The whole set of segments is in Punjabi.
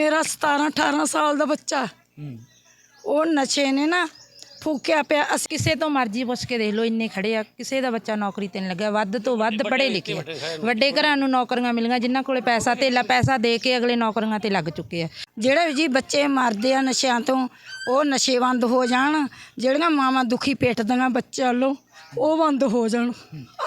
ਮੇਰਾ 17 18 ਸਾਲ ਦਾ ਬੱਚਾ। ਉਹ ਨਸ਼ੇ ਨੇ ਨਾ ਫੂਕਿਆ ਪਿਆ। ਅਸੀਂ ਕਿਸੇ ਤੋਂ ਮਰਜ਼ੀ ਪੁੱਛ ਕੇ ਦੇਖ ਲਓ ਇੰਨੇ ਖੜੇ ਆ। ਕਿਸੇ ਦਾ ਬੱਚਾ ਨੌਕਰੀ ਤੇ ਨਹੀਂ ਲੱਗਿਆ। ਵੱਧ ਤੋਂ ਵੱਧ ਪੜ੍ਹੇ ਲਿਖੇ ਆ। ਵੱਡੇ ਘਰਾਂ ਨੂੰ ਨੌਕਰੀਆਂ ਮਿਲੀਆਂ ਜਿਨ੍ਹਾਂ ਕੋਲੇ ਪੈਸਾ ਧੇਲਾ ਪੈਸਾ ਦੇ ਕੇ ਅਗਲੇ ਨੌਕਰੀਆਂ ਤੇ ਲੱਗ ਚੁੱਕੇ ਆ। ਜਿਹੜੇ ਵੀ ਜੀ ਬੱਚੇ ਮਰਦੇ ਆ ਨਸ਼ਿਆਂ ਤੋਂ ਉਹ ਨਸ਼ੇ ਬੰਦ ਹੋ ਜਾਣ ਜਿਹੜੀਆਂ ਮਾਵਾਂ ਦੁਖੀ ਪੇਟਦੀਆਂ ਬੱਚੇ ਵੱਲੋਂ। ਉਹ ਬੰਦ ਹੋ ਜਾਣ।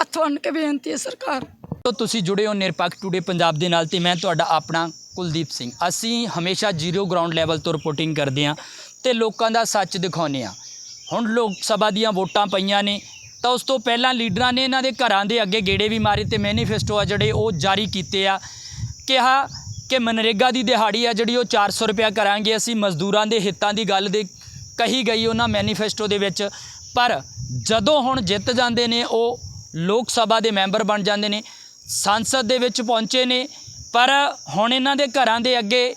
ਹੱਥ ਬੰਨ ਕੇ ਬੇਨਤੀ ਹੈ ਸਰਕਾਰ। ਤੋ ਤੁਸੀਂ ਜੁੜੇ ਹੋ ਨਿਰਪੱਖ ਟੂਡੇ ਪੰਜਾਬ ਦੇ ਨਾਲ ਤੇ ਮੈਂ ਤੁਹਾਡਾ ਆਪਣਾ ਕੁਲਦੀਪ ਸਿੰਘ। ਅਸੀਂ ਹਮੇਸ਼ਾ ਜ਼ੀਰੋ ਗਰਾਊਂਡ ਲੈਵਲ ਤੋਂ ਰਿਪੋਰਟਿੰਗ ਕਰਦੇ ਹਾਂ ਤੇ ਲੋਕਾਂ ਦਾ ਸੱਚ ਦਿਖਾਉਂਦੇ ਹਾਂ। ਹੁਣ ਲੋਕ ਸਭਾ ਦੀਆਂ ਵੋਟਾਂ ਪਈਆਂ ਨੇ ਤਾਂ ਉਸ ਤੋਂ ਪਹਿਲਾਂ ਲੀਡਰਾਂ ਨੇ ਇਹਨਾਂ ਦੇ ਘਰਾਂ ਦੇ ਅੱਗੇ ਗੇੜੇ ਵੀ ਮਾਰੇ ਤੇ ਮੈਨੀਫੈਸਟੋ ਆ ਜਿਹੜੇ ਉਹ ਜਾਰੀ ਕੀਤੇ ਆ। ਕਿਹਾ ਕਿ ਮਨਰੇਗਾ ਦੀ ਦਿਹਾੜੀ ਆ ਜਿਹੜੀ ਉਹ 400 ਰੁਪਇਆ ਕਰਾਂਗੇ ਅਸੀਂ, ਮਜ਼ਦੂਰਾਂ ਦੇ ਹਿੱਤਾਂ ਦੀ ਗੱਲ ਦੇ ਕਹੀ ਗਈ ਉਹਨਾਂ ਮੈਨੀਫੈਸਟੋ ਦੇ ਵਿੱਚ। ਪਰ ਜਦੋਂ ਹੁਣ ਜਿੱਤ ਜਾਂਦੇ ਨੇ, ਉਹ ਲੋਕ ਸਭਾ ਦੇ ਮੈਂਬਰ ਬਣ ਜਾਂਦੇ ਨੇ, ਸੰਸਦ ਦੇ ਵਿੱਚ ਪਹੁੰਚੇ ਨੇ, ਪਰ ਹੁਣ ਇਹਨਾਂ ਦੇ ਘਰਾਂ ਦੇ ਅੱਗੇ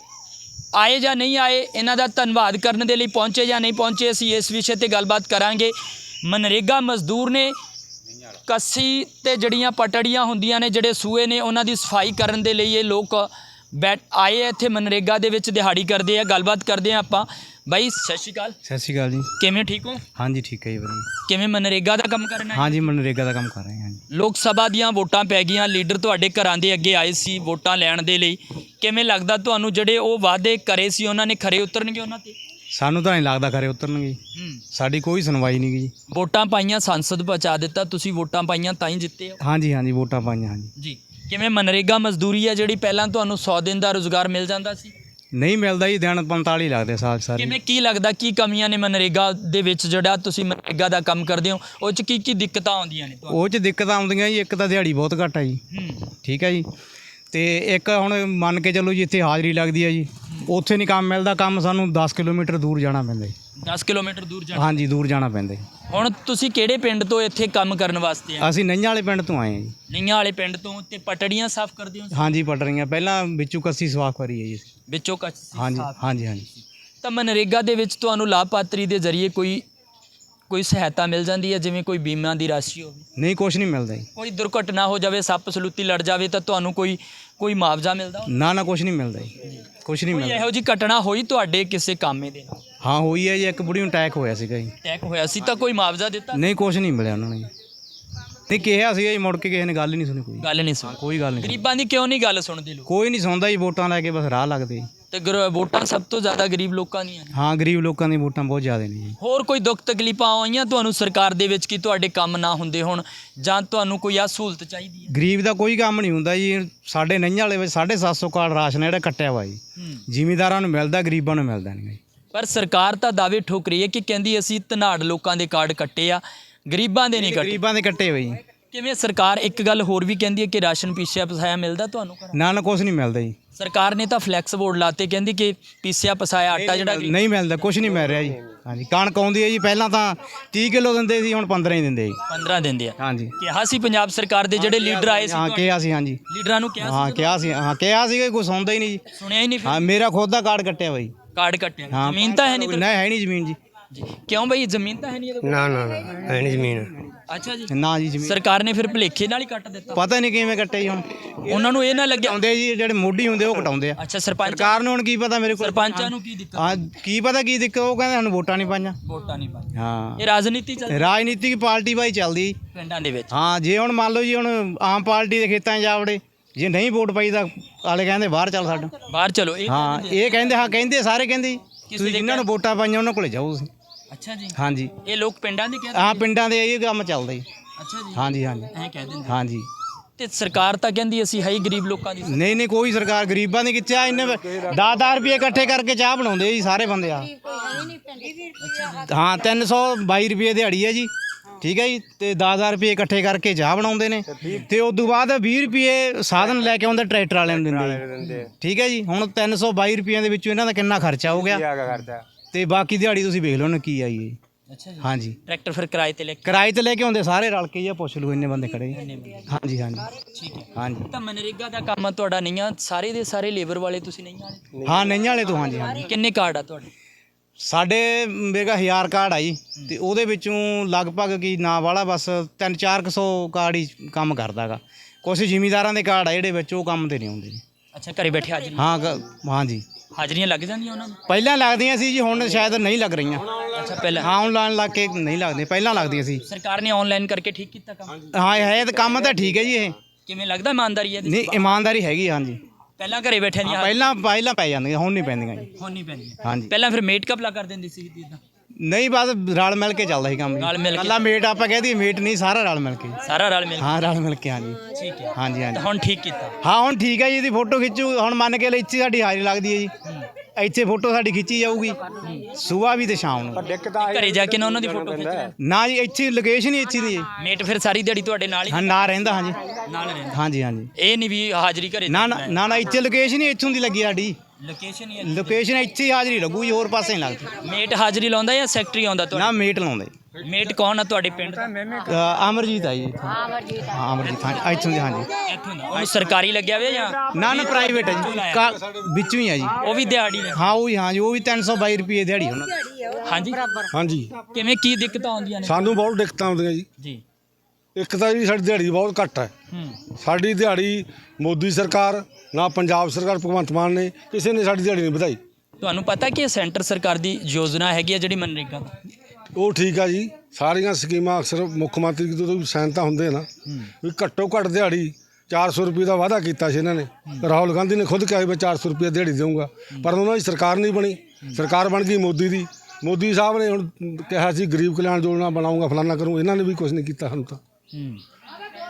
ਆਏ ਜਾਂ ਨਹੀਂ ਆਏ, ਇਹਨਾਂ ਦਾ ਧੰਨਵਾਦ ਕਰਨ ਦੇ ਲਈ ਪਹੁੰਚੇ ਜਾਂ ਨਹੀਂ ਪਹੁੰਚੇ, ਅਸੀਂ ਇਸ ਵਿਸ਼ੇ ਤੇ ਗੱਲਬਾਤ ਕਰਾਂਗੇ। ਮਨਰੇਗਾ ਮਜ਼ਦੂਰ ਨੇ ਕੱਸੀ ਤੇ ਜਿਹੜੀਆਂ ਪਟੜੀਆਂ ਹੁੰਦੀਆਂ ਨੇ, ਜਿਹੜੇ ਸੂਏ ਨੇ, ਉਹਨਾਂ ਦੀ ਸਫ਼ਾਈ ਕਰਨ ਦੇ ਲਈ ਇਹ ਲੋਕ ਬੈਠ ਆਏ ਆ ਇੱਥੇ ਮਨਰੇਗਾ ਦੇ ਵਿੱਚ ਦਿਹਾੜੀ ਕਰਦੇ ਆ ਗੱਲਬਾਤ ਕਰਦੇ ਆ ਆਪਾਂ। ਬਾਈ ਸਤਿ ਸ਼੍ਰੀ ਅਕਾਲ। ਸਤਿ ਸ਼੍ਰੀ ਅਕਾਲ ਜੀ। ਕਿਵੇਂ ਠੀਕ ਹੋ? ਹਾਂਜੀ ਠੀਕ ਹੈ ਜੀ ਵਧੀਆ। ਕਿਵੇਂ ਮਨਰੇਗਾ ਦਾ ਕੰਮ ਕਰਨਾ ਹੈ? ਹਾਂਜੀ ਮਨਰੇਗਾ ਦਾ ਕੰਮ ਕਰ ਰਹੇ ਹਾਂ ਜੀ। ਲੋਕ ਸਭਾ ਦੀਆਂ ਵੋਟਾਂ ਪੈ ਗਈਆਂ ਲੀਡਰ ਤੁਹਾਡੇ ਘਰਾਂ ਦੇ ਅੱਗੇ ਆਏ ਸੀ ਵੋਟਾਂ ਲੈਣ ਦੇ ਲਈ। ਕਿਵੇਂ ਲੱਗਦਾ ਤੁਹਾਨੂੰ ਜਿਹੜੇ ਉਹ ਵਾਅਦੇ ਕਰੇ ਸੀ ਉਹਨਾਂ ਨੇ ਖਰੇ ਉਤਰਨਗੇ ਉਹਨਾਂ ਤੇ? ਸਾਨੂੰ ਤਾਂ ਨਹੀਂ ਲੱਗਦਾ ਖਰੇ ਉਤਰਨਗੇ ਜੀ। ਹੂੰ। ਸਾਡੀ ਕੋਈ ਸੁਣਵਾਈ ਨਹੀਂ ਗੀ ਜੀ। ਵੋਟਾਂ ਪਾਈਆਂ ਸੰਸਦ ਪਹੁੰਚਾ ਦਿੱਤਾ ਤੁਸੀਂ ਵੋਟਾਂ ਪਾਈਆਂ ਤਾਂ ਹੀ ਜਿੱਤੇ ਹੋ। ਹਾਂਜੀ ਹਾਂਜੀ ਵੋਟਾਂ ਪਾਈਆਂ ਹਾਂਜੀ। ਜੀ। ਕਿਵੇਂ ਮਨਰੇਗਾ ਮਜ਼ਦੂਰੀ ਆ ਜਿਹੜੀ ਪਹਿਲਾਂ ਤੁਹਾਨੂੰ 100 ਦਿਨ ਦਾ ਰੋਜ਼ਗਾਰ ਮਿਲ ਜਾਂਦਾ ਸੀ? ਨਹੀਂ ਮਿਲਦਾ ਜੀ ਦਿਨ 45 ਲੱਗਦੇ ਸਾਲ ਸਾਰੇ। ਕਿਵੇਂ ਕੀ ਲੱਗਦਾ ਕੀ ਕਮੀਆਂ ਨੇ ਮਨਰੇਗਾ ਦੇ ਵਿੱਚ ਜਿਹੜਾ ਤੁਸੀਂ ਮਨਰੇਗਾ ਦਾ ਕੰਮ ਕਰਦੇ ਹੋ? ਉਹ ਚ ਕੀ ਕੀ ਦਿੱਕਤਾਂ ਆਉਂਦੀਆਂ ਨੇ ਤੁਹਾਨੂੰ? ਉਹ ਚ ਦਿੱਕਤਾਂ ਆਉਂਦੀਆਂ ਜੀ ਇੱਕ ਤਾਂ ਦਿਹਾੜੀ ਬਹੁਤ ਘੱਟ ਹੈ ਜੀ। ਹੂੰ। ਠੀਕ ਹੈ ਜੀ। ਤੇ ਇੱਕ ਹੁਣ ਮੰਨ ਕੇ ਚੱਲੋ ਜੀ ਇੱਥੇ ਹਾਜ਼ਰੀ ਲੱਗਦੀ ਹੈ ਜੀ। ਉੱਥੇ ਨਹੀਂ ਕੰਮ ਮਿਲਦਾ ਕੰਮ ਸਾਨੂੰ 10 ਕਿਲੋਮੀਟਰ ਦੂਰ ਜਾਣਾ ਪੈਂਦਾ ਜੀ। 10 ਕਿਲੋਮੀਟਰ ਦੂਰ ਜਾਣਾ। ਹਾਂਜੀ ਦੂਰ ਜਾਣਾ ਪੈਂਦਾ ਜੀ। ਹੁਣ ਤੁਸੀਂ ਕਿਹੜੇ ਪਿੰਡ ਤੋਂ ਇੱਥੇ ਕੰਮ ਕਰਨ ਵਾਸਤੇ ਆ ਅਸੀਂ ਨਈਆਂ ਵਾਲੇ ਪਿੰਡ ਤੋਂ ਆਏ ਹਾਂ ਜੀ। ਨਈਆਂ ਵਾਲੇ ਪਿੰਡ ਤੋਂ ਤੇ ਪਟੜੀਆਂ ਸਾਫ਼ ਕਰਦੇ ਹੋ ਹਾਂਜੀ ਪਟ ਰਹੀਆਂ ਪਹਿਲਾਂ ਵਿੱਚੋਂ ਕੱਸੀ ਸਵਾਖ ਕਰੀ ਹੈ ਜੀ ਅਸੀਂ। ਵਿੱਚੋਂ ਕੱਚ ਹਾਂਜੀ ਹਾਂਜੀ ਹਾਂਜੀ। ਤਾਂ ਮਨਰੇਗਾ ਦੇ ਵਿੱਚ ਤੁਹਾਨੂੰ ਲਾਭਪਾਤਰੀ ਦੇ ਜ਼ਰੀਏ ਕੋਈ ਕੋਈ ਸਹਾਇਤਾ ਮਿਲ ਜਾਂਦੀ ਹੈ? ਜਿਵੇਂ ਕੋਈ ਬੀਮਾ ਦੀ ਰਾਸ਼ੀ ਹੋਵੇ। ਨਹੀਂ ਕੁਛ ਨਹੀਂ ਮਿਲਦਾ ਜੀ। ਕੋਈ ਦੁਰਘਟਨਾ ਹੋ ਜਾਵੇ ਸੱਪ ਸਲੂਤੀ ਲੜ ਜਾਵੇ ਤਾਂ ਤੁਹਾਨੂੰ ਕੋਈ ਕੋਈ ਮੁਆਵਜ਼ਾ ਮਿਲਦਾ? ਨਾ ਨਾ ਕੁਛ ਨਹੀਂ ਮਿਲਦਾ ਜੀ। ਕੁਛ ਨਹੀਂ ਕੋਈ ਮਿਲਦਾ। ਇਹੋ ਜੀ ਘਟਨਾ ਹੋਈ ਤੁਹਾਡੇ ਕਿਸੇ ਕਾਮੇ ਦੇ ਨਾਲ? ਹਾਂ ਹੋਈ ਹੈ ਜੀ ਇੱਕ ਬੁੜੀ ਨੂੰ ਅਟੈਕ ਹੋਇਆ ਸੀਗਾ ਜੀ। ਅਟੈਕ ਹੋਇਆ ਸੀ ਤਾਂ ਕੋਈ ਮੁਆਵਜ਼ਾ ਦਿੱਤਾ? ਨਹੀਂ ਕੁਛ ਨਹੀਂ ਮਿਲਿਆ ਉਹਨਾਂ ਨੂੰ ਜੀ। ਨਹੀਂ ਕਿਹਾ ਸੀਗਾ ਜੀ ਮੁੜ ਕੇ ਕਿਸੇ ਨੇ ਗੱਲ ਹੀ ਨਹੀਂ ਸੁਣੀ ਕੋਈ। ਗੱਲ ਨਹੀਂ ਸੁਣ। ਕੋਈ ਗੱਲ ਨਹੀਂ। ਗਰੀਬਾਂ ਦੀ ਕਿਉਂ ਨਹੀਂ ਗੱਲ ਸੁਣਦੇ ਲੋਕ? ਕੋਈ ਨਹੀਂ ਸੁਣਦਾ ਜੀ ਵੋਟਾਂ ਲੈ ਕੇ ਬਸ ਰਾਹ ਲੱਗਦੇ ਜੀ। ਤੇ ਗਰ- ਵੋਟਾਂ ਸਭ ਤੋਂ ਜ਼ਿਆਦਾ ਗਰੀਬ ਲੋਕਾਂ ਦੀਆਂ ਨੇ। ਹਾਂ ਗਰੀਬ ਲੋਕਾਂ ਦੀ ਵੋਟਾਂ ਬਹੁਤ ਜ਼ਿਆਦਾ ਨੇ ਜੀ। ਹੋਰ ਕੋਈ ਦੁੱਖ ਤਕਲੀਫਾਂ ਆਈਆਂ ਤੁਹਾਨੂੰ ਸਰਕਾਰ ਦੇ ਵਿੱਚ ਕਿ ਤੁਹਾਡੇ ਕੰਮ ਨਾ ਹੁੰਦੇ ਹੁਣ ਜਾਂ ਤੁਹਾਨੂੰ ਕੋਈ ਆ ਸਹੂਲਤ ਚਾਹੀਦੀ ਹੈ? ਗਰੀਬ ਦਾ ਕੋਈ ਕੰਮ ਨਹੀਂ ਹੁੰਦਾ ਜੀ। ਸਾਡੇ ਨਈਆਂ ਵਾਲੇ ਵਿੱਚ 750 ਕਾਰਡ ਰਾਸ਼ਨ ਹੈ ਜਿਹੜਾ ਕੱਟਿਆ ਵਾ ਜੀ। ਹੂੰ। ਜ਼ਿਮੀਦਾਰਾਂ ਨੂੰ ਮਿਲਦਾ ਗਰੀਬਾਂ ਨੂੰ ਮਿਲਦਾ ਨਹੀਂ ਜੀ। ਪਰ ਸਰਕਾਰ ਤਾਂ ਦਾਅਵੇ ਠੋਕ ਰਹੀ ਹੈ ਕਿ ਕਹਿੰਦੀ ਅਸੀਂ ਧਨਾੜ ਲੋਕਾਂ ਦੇ ਕਾਰਡ ਕੱਟੇ ਆ। ਗਰੀਬਾਂ ਦੇ ਨਹੀਂ ਕੱਟੇ। ਗਰੀਬਾਂ ਦੇ ਕੱਟੇ ਹੋਏ ਜੀ। ਕਿਵੇਂ ਸਰਕਾਰ ਇੱਕ ਗੱਲ ਹੋਰ ਵੀ ਕਹਿੰਦੀ ਹੈ ਕਿ ਰਾਸ਼ਨ ਪੀਸਿਆ ਪਸਾਇਆ ਮਿਲਦਾ ਤੁਹਾਨੂੰ ਘਰਾਂ? ਨਾ ਨਾ ਕੁਛ ਨਹੀਂ ਮਿਲਦਾ ਜੀ। ਸਰਕਾਰ ਨੇ ਤਾਂ ਫਲੈਕਸ ਬੋਰਡ ਲਾਤੇ ਕਹਿੰਦੀ ਕਿ ਪੀਸਿਆ ਪਸਾਇਆ ਆਟਾ ਜਿਹੜਾ ਨਹੀਂ ਮਿਲਦਾ ਕੁਛ ਨਹੀਂ ਮਿਲ ਰਿਹਾ ਜੀ। ਹਾਂਜੀ ਕਣਕ ਆਉਂਦੀ ਹੈ ਜੀ ਪਹਿਲਾਂ ਤਾਂ 30 ਕਿਲੋ ਦਿੰਦੇ ਸੀ ਹੁਣ 15 ਹੀ ਦਿੰਦੇ ਜੀ। 15 ਦਿੰਦੇ ਆ। ਹਾਂਜੀ। ਕਿਹਾ ਸੀ ਪੰਜਾਬ ਸਰਕਾਰ ਦੇ ਜਿਹੜੇ ਲੀਡਰ ਆਏ ਸੀ ਹਾਂ ਕਿਹਾ ਸੀ ਹਾਂਜੀ। ਲੀਡਰਾਂ ਨੂੰ ਕਿਹਾ ਹਾਂ ਕਿਹਾ ਸੀ ਹਾਂ ਕਿਹਾ ਸੀ ਕੋਈ ਸੁਣਦਾ ਹੀ ਨਹੀਂ ਜੀ। ਸੁਣਿਆ ਹੀ ਨਹੀਂ ਫਿਰ? ਹਾਂ ਮੇਰਾ ਖੁਦ ਦਾ ਕਾਰਡ ਕੱਟਿਆ ਬਾਈ। ਕਾਰਡ ਕੱਟਿਆ। ਹਾਂ। ਜ਼ਮੀਨ ਤਾਂ ਹੈ ਨਹੀਂ ਨਹੀਂ ਹੈ ਨਹੀਂ ਜ਼ਮੀਨ ਜੀ। ਜੀ। ਕਿਉਂ ਬਈ ਜ਼ਮੀਨ ਤਾਂ ਹੈ ਨਹੀਂ ਇਹਦੇ ਕੋਲ? ਨਾ ਨਾ ਨਾ ਹੈ ਨਹੀਂ ਜ਼ਮੀਨ। ਅੱਛਾ ਜੀ। ਨਾ ਜੀ ਜ਼ਮੀਨ ਸਰਕਾਰ ਨੇ ਫਿਰ ਭਲੇਖੇ ਨਾਲ ਹੀ ਕੱਟ ਦਿੱਤਾ। ਪਤਾ ਨਹੀਂ ਕਿਵੇਂ ਕੱਟੇ ਜੀ ਹੁਣ। ਉਹਨਾਂ ਨੂੰ ਇਹ ਨਾ ਲੱਗਿਆ ਕਟਾਉਂਦੇ ਜੀ ਜਿਹੜੇ ਮੋਢੀ ਹੁੰਦੇ ਉਹ ਕਟਾਉਂਦੇ ਆ। ਅੱਛਾ ਸਰਪੰਚ ਸਰਕਾਰ ਨੂੰ ਹੁਣ ਕੀ ਪਤਾ ਮੇਰੇ ਕੋਲ ਸਰਪੰਚਾਂ ਨੂੰ ਕੀ ਦਿੱਕਤ? ਹਾਂ ਕੀ ਪਤਾ ਕੀ ਦਿੱਕਤ ਉਹ ਕਹਿੰਦੇ ਸਾਨੂੰ ਵੋਟਾਂ ਨਹੀਂ ਪਾਈਆਂ। ਵੋਟਾਂ ਨਹੀਂ ਪਾਈ ਹਾਂ। ਇਹ ਰਾਜਨੀਤੀ ਚੱਲ ਰਾਜਨੀਤਿਕ ਪਾਰਟੀ ਬਾਈ ਚੱਲਦੀ ਪਿੰਡਾਂ ਦੇ ਵਿੱਚ। ਹਾਂ ਜੇ ਹੁਣ ਮੰਨ ਲਓ ਜੀ ਹੁਣ ਆਮ ਪਾਰਟੀ ਦੇ ਖੇਤਾਂ 'ਚ ਜਾਵੜੇ ਜੇ ਨਹੀਂ ਵੋਟ ਪਾਈ ਤਾਂ ਆਲੇ ਕਹਿੰਦੇ ਬਾਹਰ ਚੱਲ ਸਾਡਾ। ਬਾਹਰ ਚਲੋ ਇਹ ਹਾਂ ਇਹ ਕਹਿੰਦੇ ਹਾਂ ਕਹਿੰਦੇ ਸਾਰੇ ਕਹਿੰਦੇ ਤੁਸੀਂ ਜਿਨ੍ਹਾਂ ਨੂੰ ਵੋਟਾਂ ਪਾਈਆਂ ਉਹਨਾਂ ਕੋਲੇ ਜਾਓ ਤੁਸੀਂ। ਅੱਛਾ ਜੀ। ਹਾਂਜੀ। ਇਹ ਲੋਕ ਪਿੰਡਾਂ ਦੇ ਕਹਿੰਦੇ ਆਹ ਪਿੰਡਾਂ ਦੇ ਇਹ ਕੰਮ ਚੱਲਦਾ। ਜੀ ਅੱਛਾ ਜੀ। ਹਾਂਜੀ ਹਾਂਜੀ। ਐਂ ਕਹਿ ਦਿੰਦੇ ਹਾਂਜੀ। ਤੇ ਸਰਕਾਰ ਤਾਂ ਕਹਿੰਦੀ ਅਸੀਂ ਹੈ ਹੀ ਗਰੀਬ ਲੋਕਾਂ ਦੀ। ਨਹੀਂ ਨਹੀਂ ਕੋਈ ਸਰਕਾਰ ਗਰੀਬਾਂ ਦੀ ਕਿੱਥੇ ਆ? ਇੰਨੇ 10-10 ਰੁਪਏ ਇਕੱਠੇ ਕਰਕੇ ਚਾਹ ਬਣਾਉਂਦੇ ਜੀ ਸਾਰੇ ਬੰਦੇ ਆ। ਹਾਂ 322 ਰੁਪਏ ਦਿਹਾੜੀ ਹੈ ਜੀ। ਠੀਕ ਹੈ ਜੀ? ਤੇ 10000 ਰੁਪਏ ਇਕੱਠੇ ਕਰਕੇ ਚਾਹ ਬਣਾਉਂਦੇ ਨੇ। ਤੇ ਉਸ ਤੋਂ ਬਾਅਦ 20 ਰੁਪਏ ਸਾਧਨ ਲੈ ਕੇ ਆਉਂਦੇ ਟਰੈਕਟਰ ਵਾਲਿਆਂ ਨੂੰ ਦਿੰਦੇ। ਠੀਕ ਹੈ ਜੀ? ਹੁਣ 322 ਰੁਪਏ ਦੇ ਵਿੱਚੋਂ ਇਹਨਾਂ ਦਾ ਕਿੰਨਾ ਖਰਚਾ ਹੋ ਗਿਆ? ਤੇ ਬਾਕੀ ਦਿਹਾੜੀ ਤੁਸੀਂ ਵੇਖ ਲਓ ਨਾ ਕੀ ਆਈ ਹੈ ਅੱਛਾ ਜੀ। ਹਾਂਜੀ। ਟਰੈਕਟਰ ਫਿਰ ਕਿਰਾਏ ਤੇ ਲੈ ਕੇ ਕਿਰਾਏ ਤੇ ਲੈ ਕੇ ਆਉਂਦੇ ਸਾਰੇ ਰਲ ਕੇ ਜਾਂ ਪੁੱਛ ਲਓ ਇੰਨੇ ਬੰਦੇ ਖੜੇ ਜੀ। ਹਾਂਜੀ ਹਾਂਜੀ। ਠੀਕ ਹੈ। ਹਾਂਜੀ। ਤਾਂ ਮਨਰੇਗਾ ਦਾ ਕੰਮ ਤੁਹਾਡਾ ਨਹੀਂ ਆ ਸਾਰੇ ਦੇ ਸਾਰੇ ਲੇਬਰ ਵਾਲੇ ਤੁਸੀਂ ਨਹੀਂ ਆਲੇ ਹਾਂ ਨਈਆਂ ਵਾਲੇ ਤੋਂ ਹਾਂਜੀ ਹਾਂਜੀ। ਕਿੰਨੇ ਕਾਰਡ ਆ ਤੁਹਾਡੇ? ਸਾਡੇ ਮੇਰਾ 1000 ਕਾਰਡ ਆ ਜੀ ਤੇ ਉਹਦੇ ਵਿੱਚੋਂ ਲਗਭਗ ਕੀ ਨਾ ਵਾਲਾ ਬਸ 3-400 ਕਾਰਡ ਹੀ ਕੰਮ ਕਰਦਾਗਾ। ਕੁਝ ਜ਼ਿਮੀਦਾਰਾਂ ਦੇ ਕਾਰਡ ਆ ਜਿਹੜੇ ਵਿੱਚ ਉਹ ਕੰਮ ਤੇ ਨਹੀਂ ਆਉਂਦੇ ਜੀ। ਅੱਛਾ ਘਰੇ ਬੈਠੇ ਹਾਜ਼ਰ ਹਾਂ ਕ- ਹਾਂਜੀ। ਹਾਜ਼ਰੀਆਂ ਲੱਗ ਜਾਂਦੀਆਂ ਉਹਨਾਂ ਨੂੰ? ਪਹਿਲਾਂ ਲੱਗਦੀਆਂ ਸੀ ਜੀ ਹੁਣ ਸ਼ਾਇਦ ਨਹੀਂ ਲੱਗ ਰਹੀਆਂ। ਅੱਛਾ ਪਹਿਲਾਂ। ਹਾਂ ਆਨਲਾਈਨ ਲੱਗ ਕੇ ਨਹੀਂ ਲੱਗਦੀਆਂ ਪਹਿਲਾਂ ਲੱਗਦੀਆਂ ਸੀ। ਸਰਕਾਰ ਨੇ ਆਨਲਾਈਨ ਕਰਕੇ ਠੀਕ ਕੀਤਾ ਕੰਮ? ਹਾਂ ਹੈ ਤਾਂ ਕੰਮ ਤਾਂ ਠੀਕ ਹੈ ਜੀ ਇਹ। ਕਿਵੇਂ ਲੱਗਦਾ ਇਮਾਨਦਾਰੀ ਹੈ ਇਹਦੀ? ਨਹੀਂ ਇਮਾਨਦਾਰੀ ਹੈਗੀ ਹਾਂਜੀ। ਪਹਿਲਾਂ ਘਰੇ ਬੈਠਿਆਂ ਦੀਆਂ ਪਹਿਲਾਂ ਪਹਿਲਾਂ ਪੈ ਜਾਂਦੀਆਂ ਹੁਣ ਨਹੀਂ ਪੈਂਦੀਆਂ ਜੀ। ਹੁਣ ਨਹੀਂ ਪੈਂਦੀਆਂ। ਹਾਂਜੀ। ਪਹਿਲਾਂ ਫਿਰ ਮੇਟ ਕਪਲਾ ਕਰ ਦਿੰਦੀ ਸੀ ਇਦਾਂ। ਨਹੀਂ ਬਸ ਰਲ ਮਿਲ ਕੇ ਚੱਲਦਾ ਸੀ ਕੰਮ ਜੀ। ਰਲ ਮਿਲ ਕੇ। ਕੱਲਾ ਮੇਟ ਆਪਾਂ ਕਹਦੇ ਮੇਟ ਨਹੀਂ ਸਾਰਾ ਰਲ ਮਿਲ ਕੇ। ਸਾਰਾ ਰਲ ਮਿਲ ਹਾਂ ਰਲ ਮਿਲ ਕੇ ਹਾਂਜੀ। ਠੀਕ ਹੈ। ਹਾਂਜੀ ਹਾਂਜੀ। ਹੁਣ ਠੀਕ ਕੀਤਾ। ਹਾਂ ਹੁਣ ਠੀਕ ਹੈ ਜੀ ਇਹਦੀ ਫੋਟੋ ਖਿੱਚੂ। ਹੁਣ ਮੰਨ ਕੇ ਲੈ ਇੱਥੇ ਸਾਡੀ ਹਾਜ਼ਰੀ ਲੱਗਦੀ ਹੈ ਜੀ। ਇੱਥੇ ਫੋਟੋ ਸਾਡੀ ਖਿੱਚੀ ਜਾਊਗੀ। ਸਵੇਰ ਵੀ ਤੇ ਸ਼ਾਮ ਨੂੰ। ਘਰੇ ਜਾ ਕੇ ਨਾ ਉਹਨਾਂ ਦੀ ਫੋਟੋ ਖਿੱਚ ਲੈਣ ਨਾ ਜੀ ਇੱਥੇ ਲੋਕੇਸ਼ਨ ਹੀ ਇੱਥੇ ਦੀ ਜੀ। ਮੇਟ ਫਿਰ ਸਾਰੀ ਦਿਹਾੜੀ ਤੁਹਾਡੇ ਨਾਲ ਹੀ ਹਾਂ ਨਾ ਰਹਿੰਦਾ ਹਾਂਜੀ। ਨਾਲ ਰਹਿੰਦਾ। ਹਾਂਜੀ ਹਾਂਜੀ। ਇਹ ਨਹੀਂ ਵੀ ਹਾਜ਼ਰੀ ਘਰੇ ਨਾ ਨਾ ਨਾ ਨਾ ਇੱਥੇ ਲੋਕੇਸ਼ਨ ਹੀ ਇੱਥੋਂ ਦੀ ਲੱਗੀ ਸਾਡੀ। ਲੋਕੇਸ਼ਨ ਹੀ ਹੈ। ਲੋਕੇਸ਼ਨ ਇੱਥੇ ਹੀ ਹਾਜ਼ਰੀ ਲੱਗੂ ਜੀ ਹੋਰ ਪਾਸੇ ਨਹੀਂ ਲੱਗਦੀ। ਮੇਟ ਹਾਜ਼ਰੀ ਲਾਉਂਦਾ ਜਾਂ ਸੈਕਟਰੀ ਆਉਂਦਾ ਨਾ ਤੁਹਾਡਾ ਮੇਟ ਲਾਉਂਦੇ ਮੇਟ ਕੌਣ ਆ ਤੁਹਾਡੇ ਪਿੰਡ ਦਾ? ਅ, ਅਮਰਜੀਤ ਆ ਜੀ ਇੱਥੋਂ। ਹਾਂ ਅਮਰਜੀਤ ਹਾਂ ਇੱਥੋਂ ਦੀ ਹਾਂਜੀ। ਇੱਥੋਂ ਦਾ। ਉਹਨੂੰ ਸਰਕਾਰੀ ਲੱਗਿਆ ਹੋਇਆ ਜਾਂ? ਨਾ ਨਾ ਪ੍ਰਾਈਵੇਟ ਹੈ ਜੀ। ਕਾ- ਵਿੱਚੋਂ ਹੀ ਆ ਜੀ। ਉਹ ਵੀ ਦਿਹਾੜੀ ਨੇ ਹਾਂ ਉਹ ਹੀ ਹਾਂ ਜੀ ਉਹ ਵੀ 322 ਰੁਪਏ ਦਿਹਾੜੀ ਉਹਨਾਂ ਦੀ। ਹਾਂਜੀ। ਹਾਂਜੀ। ਕਿਵੇਂ ਕੀ ਦਿੱਕਤਾਂ ਆਉਂਦੀਆਂ ਨੇ? ਸਾਨੂੰ ਬਹੁਤ ਦਿੱਕਤਾਂ ਆਉਂਦੀਆਂ ਜੀ। ਜੀ। ਇੱਕ ਤਾਂ ਜੀ ਸਾਡੀ ਦਿਹਾੜੀ ਬਹੁਤ ਘੱਟ ਹੈ। ਹੂੰ। ਸਾਡੀ ਦਿਹਾੜੀ ਮੋਦੀ ਸਰਕਾਰ ਨਾ ਪੰਜਾਬ ਸਰਕਾਰ ਭਗਵੰਤ ਮਾਨ ਨੇ ਕਿਸੇ ਨੇ ਸਾਡੀ ਦਿਹਾੜੀ ਨਹੀਂ ਵਧਾਈ। ਤੁਹਾਨੂੰ ਪਤਾ ਕਿ ਇਹ ਸੈਂਟਰ ਸਰਕਾਰ ਦੀ ਯੋਜਨਾ ਹੈਗੀ ਆ ਜਿਹੜੀ ਮਨਰੇਗਾ ਉਹ ਠੀਕ ਆ ਜੀ। ਸਾਰੀਆਂ ਸਕੀਮਾਂ ਅਕਸਰ ਮੁੱਖ ਮੰਤਰੀ ਤੋਂ ਵੀ ਸਾਈਨ ਤਾਂ ਹੁੰਦੇ ਨਾ ਵੀ ਘੱਟੋ ਘੱਟ ਦਿਹਾੜੀ 400 ਰੁਪਏ ਦਾ ਵਾਅਦਾ ਕੀਤਾ ਸੀ ਇਹਨਾਂ ਨੇ। ਰਾਹੁਲ ਗਾਂਧੀ ਨੇ ਖੁਦ ਕਿਹਾ ਸੀ ਮੈਂ 400 ਰੁਪਏ ਦਿਹਾੜੀ ਦੇਵਾਂਗਾ ਪਰ ਉਹਨਾਂ ਦੀ ਸਰਕਾਰ ਨਹੀਂ ਬਣੀ। ਸਰਕਾਰ ਬਣ ਗਈ ਮੋਦੀ ਦੀ। ਮੋਦੀ ਸਾਹਿਬ ਨੇ ਹੁਣ ਕਿਹਾ ਸੀ ਗਰੀਬ ਕਲਿਆਣ ਯੋਜਨਾ ਬਣਾਉਂਗਾ ਫਲਾਨਾ ਕਰੂੰ ਇਹਨਾਂ ਨੇ ਵੀ ਕੁਝ ਨਹੀਂ ਕੀਤਾ ਹੁਣ ਤਾਂ। ਹੂੰ।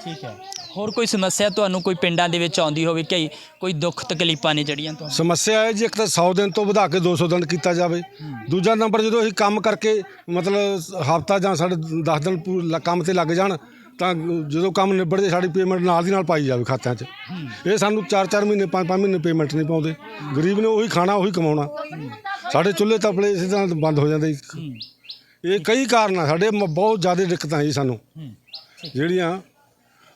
ਠੀਕ ਹੈ। ਹੋਰ ਕੋਈ ਸਮੱਸਿਆ ਤੁਹਾਨੂੰ ਕੋਈ ਪਿੰਡਾਂ ਦੇ ਵਿੱਚ ਆਉਂਦੀ ਹੋਵੇ ਕਿ ਕੋਈ ਦੁੱਖ ਤਕਲੀਫਾਂ ਨੇ ਜਿਹੜੀਆਂ ਤੁਹਾਨੂੰ? ਸਮੱਸਿਆ ਹੈ ਜੀ ਇੱਕ ਤਾਂ 100 ਦਿਨ ਤੋਂ ਵਧਾ ਕੇ 200 ਦਿਨ ਕੀਤਾ ਜਾਵੇ। ਦੂਜਾ ਨੰਬਰ ਜਦੋਂ ਅਸੀਂ ਕੰਮ ਕਰਕੇ ਮਤਲਬ ਹਫਤਾ ਜਾਂ ਸਾਡੇ 10 ਦਿਨ ਪੂ- ਲ- ਕੰਮ ਤੇ ਲੱਗ ਜਾਣ ਤਾਂ ਜਦੋਂ ਕੰਮ ਨਿਬੜ ਜੇ ਸਾਡੀ ਪੇਮੈਂਟ ਨਾਲ ਦੀ ਨਾਲ ਪਾਈ ਜਾਵੇ ਖਾਤਿਆਂ 'ਚ। ਇਹ ਸਾਨੂੰ 4-4 ਮਹੀਨੇ 5-5 ਮਹੀਨੇ ਪੇਮੈਂਟ ਨਹੀਂ ਪਾਉਂਦੇ। ਗਰੀਬ ਨੇ ਉਹੀ ਖਾਣਾ ਉਹੀ ਕਮਾਉਣਾ। ਸਾਡੇ ਚੁੱਲ੍ਹੇ ਤਪਲੇ ਇਸੇ ਤਰ੍ਹਾਂ ਬੰਦ ਹੋ ਜਾਂਦੇ। ਜੀ। ਇਹ ਕਈ ਕਾਰਨ ਆ ਸਾਡੇ ਮ- ਬਹੁਤ ਜ਼ਿਆਦਾ ਦਿੱਕਤਾਂ ਜੀ ਸਾਨੂੰ। ਜਿਹੜੀਆਂ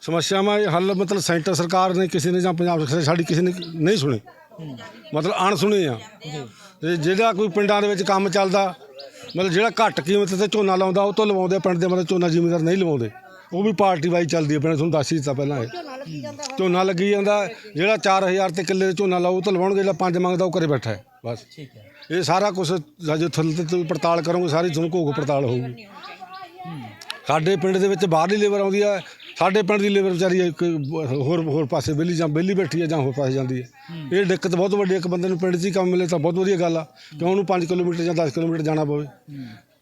ਸਮੱਸਿਆਵਾਂ ਇਹ ਹੱਲ ਮਤਲਬ ਸੈਂਟਰ ਸਰਕਾਰ ਨੇ ਕਿਸੇ ਨੇ ਜਾਂ ਪੰਜਾਬ ਸਰਕਾਰ ਸਾਡੀ ਕਿਸੇ ਨੇ ਨਹੀਂ ਸੁਣੀ। ਮਤਲਬ ਅਣਸੁਣੀ ਆ। ਤੇ ਜਿਹੜਾ ਕੋਈ ਪਿੰਡਾਂ ਦੇ ਵਿੱਚ ਕੰਮ ਚੱਲਦਾ ਮਤਲਬ ਜਿਹੜਾ ਘੱਟ ਕੀਮਤ ਤੇ ਝੋਨਾ ਲਾਉਂਦਾ ਉਹ ਤੋਂ ਲਵਾਉਂਦੇ ਪਿੰਡ ਦੇ ਮਤਲਬ ਝੋਨਾ ਜ਼ਿਮੀਂਦਾਰ ਨਹੀਂ ਲਵਾਉਂਦੇ। ਉਹ ਵੀ ਪਾਰਟੀ ਵਾਈ ਚੱਲਦੀ ਹੈ ਪਿੰਡ ਤੁਹਾਨੂੰ ਦੱਸ ਹੀ ਦਿੱਤਾ ਪਹਿਲਾਂ ਇਹ। ਝੋਨਾ ਲੱਗੀ ਜਾਂਦਾ ਜਿਹੜਾ 4000 ਤੇ ਕਿੱਲੇ ਦੇ ਝੋਨਾ ਲਾਉ ਉਹ ਤੋਂ ਲਵਾਉਣਗੇ ਜਿਹੜਾ ਪੰਜ ਮੰਗਦਾ ਉਹ ਘਰੇ ਬੈਠਾ ਹੈ ਬਸ। ਠੀਕ ਹੈ। ਇਹ ਸਾਰਾ ਕੁਝ ਜੇ ਥੱਲੇ ਤੇ ਪੜਤਾਲ ਕਰੋਗੇ ਸਾਰੀ ਤੁਹਾਨੂੰ ਘੋਗ ਪੜਤਾਲ ਹੋਊਗੀ। ਸਾਡੇ ਪਿੰਡ ਦੇ ਵਿੱਚ ਬਾਹਰਲੀ ਲੇਬਰ ਆਉਂਦੀ ਆ ਸਾਡੇ ਪਿੰਡ ਦੀ ਲੇਬਰ ਵਿਚਾਰੀ ਇੱਕ ਹੋਰ ਹੋਰ ਪਾਸੇ ਵਿਹਲੀ ਜਾਂ ਵਿਹਲੀ ਬੈਠੀ ਆ ਜਾਂ ਹੋਰ ਪਾਸੇ ਜਾਂਦੀ ਹੈ। ਇਹ ਦਿੱਕਤ ਬਹੁਤ ਵੱਡੀ ਇੱਕ ਬੰਦੇ ਨੂੰ ਪਿੰਡ 'ਚ ਹੀ ਕੰਮ ਮਿਲੇ ਤਾਂ ਬਹੁਤ ਵਧੀਆ ਗੱਲ ਆ ਕਿ ਉਹਨੂੰ 5 ਕਿਲੋਮੀਟਰ ਜਾਂ 10 ਕਿਲੋਮੀਟਰ ਜਾਣਾ ਪਵੇ।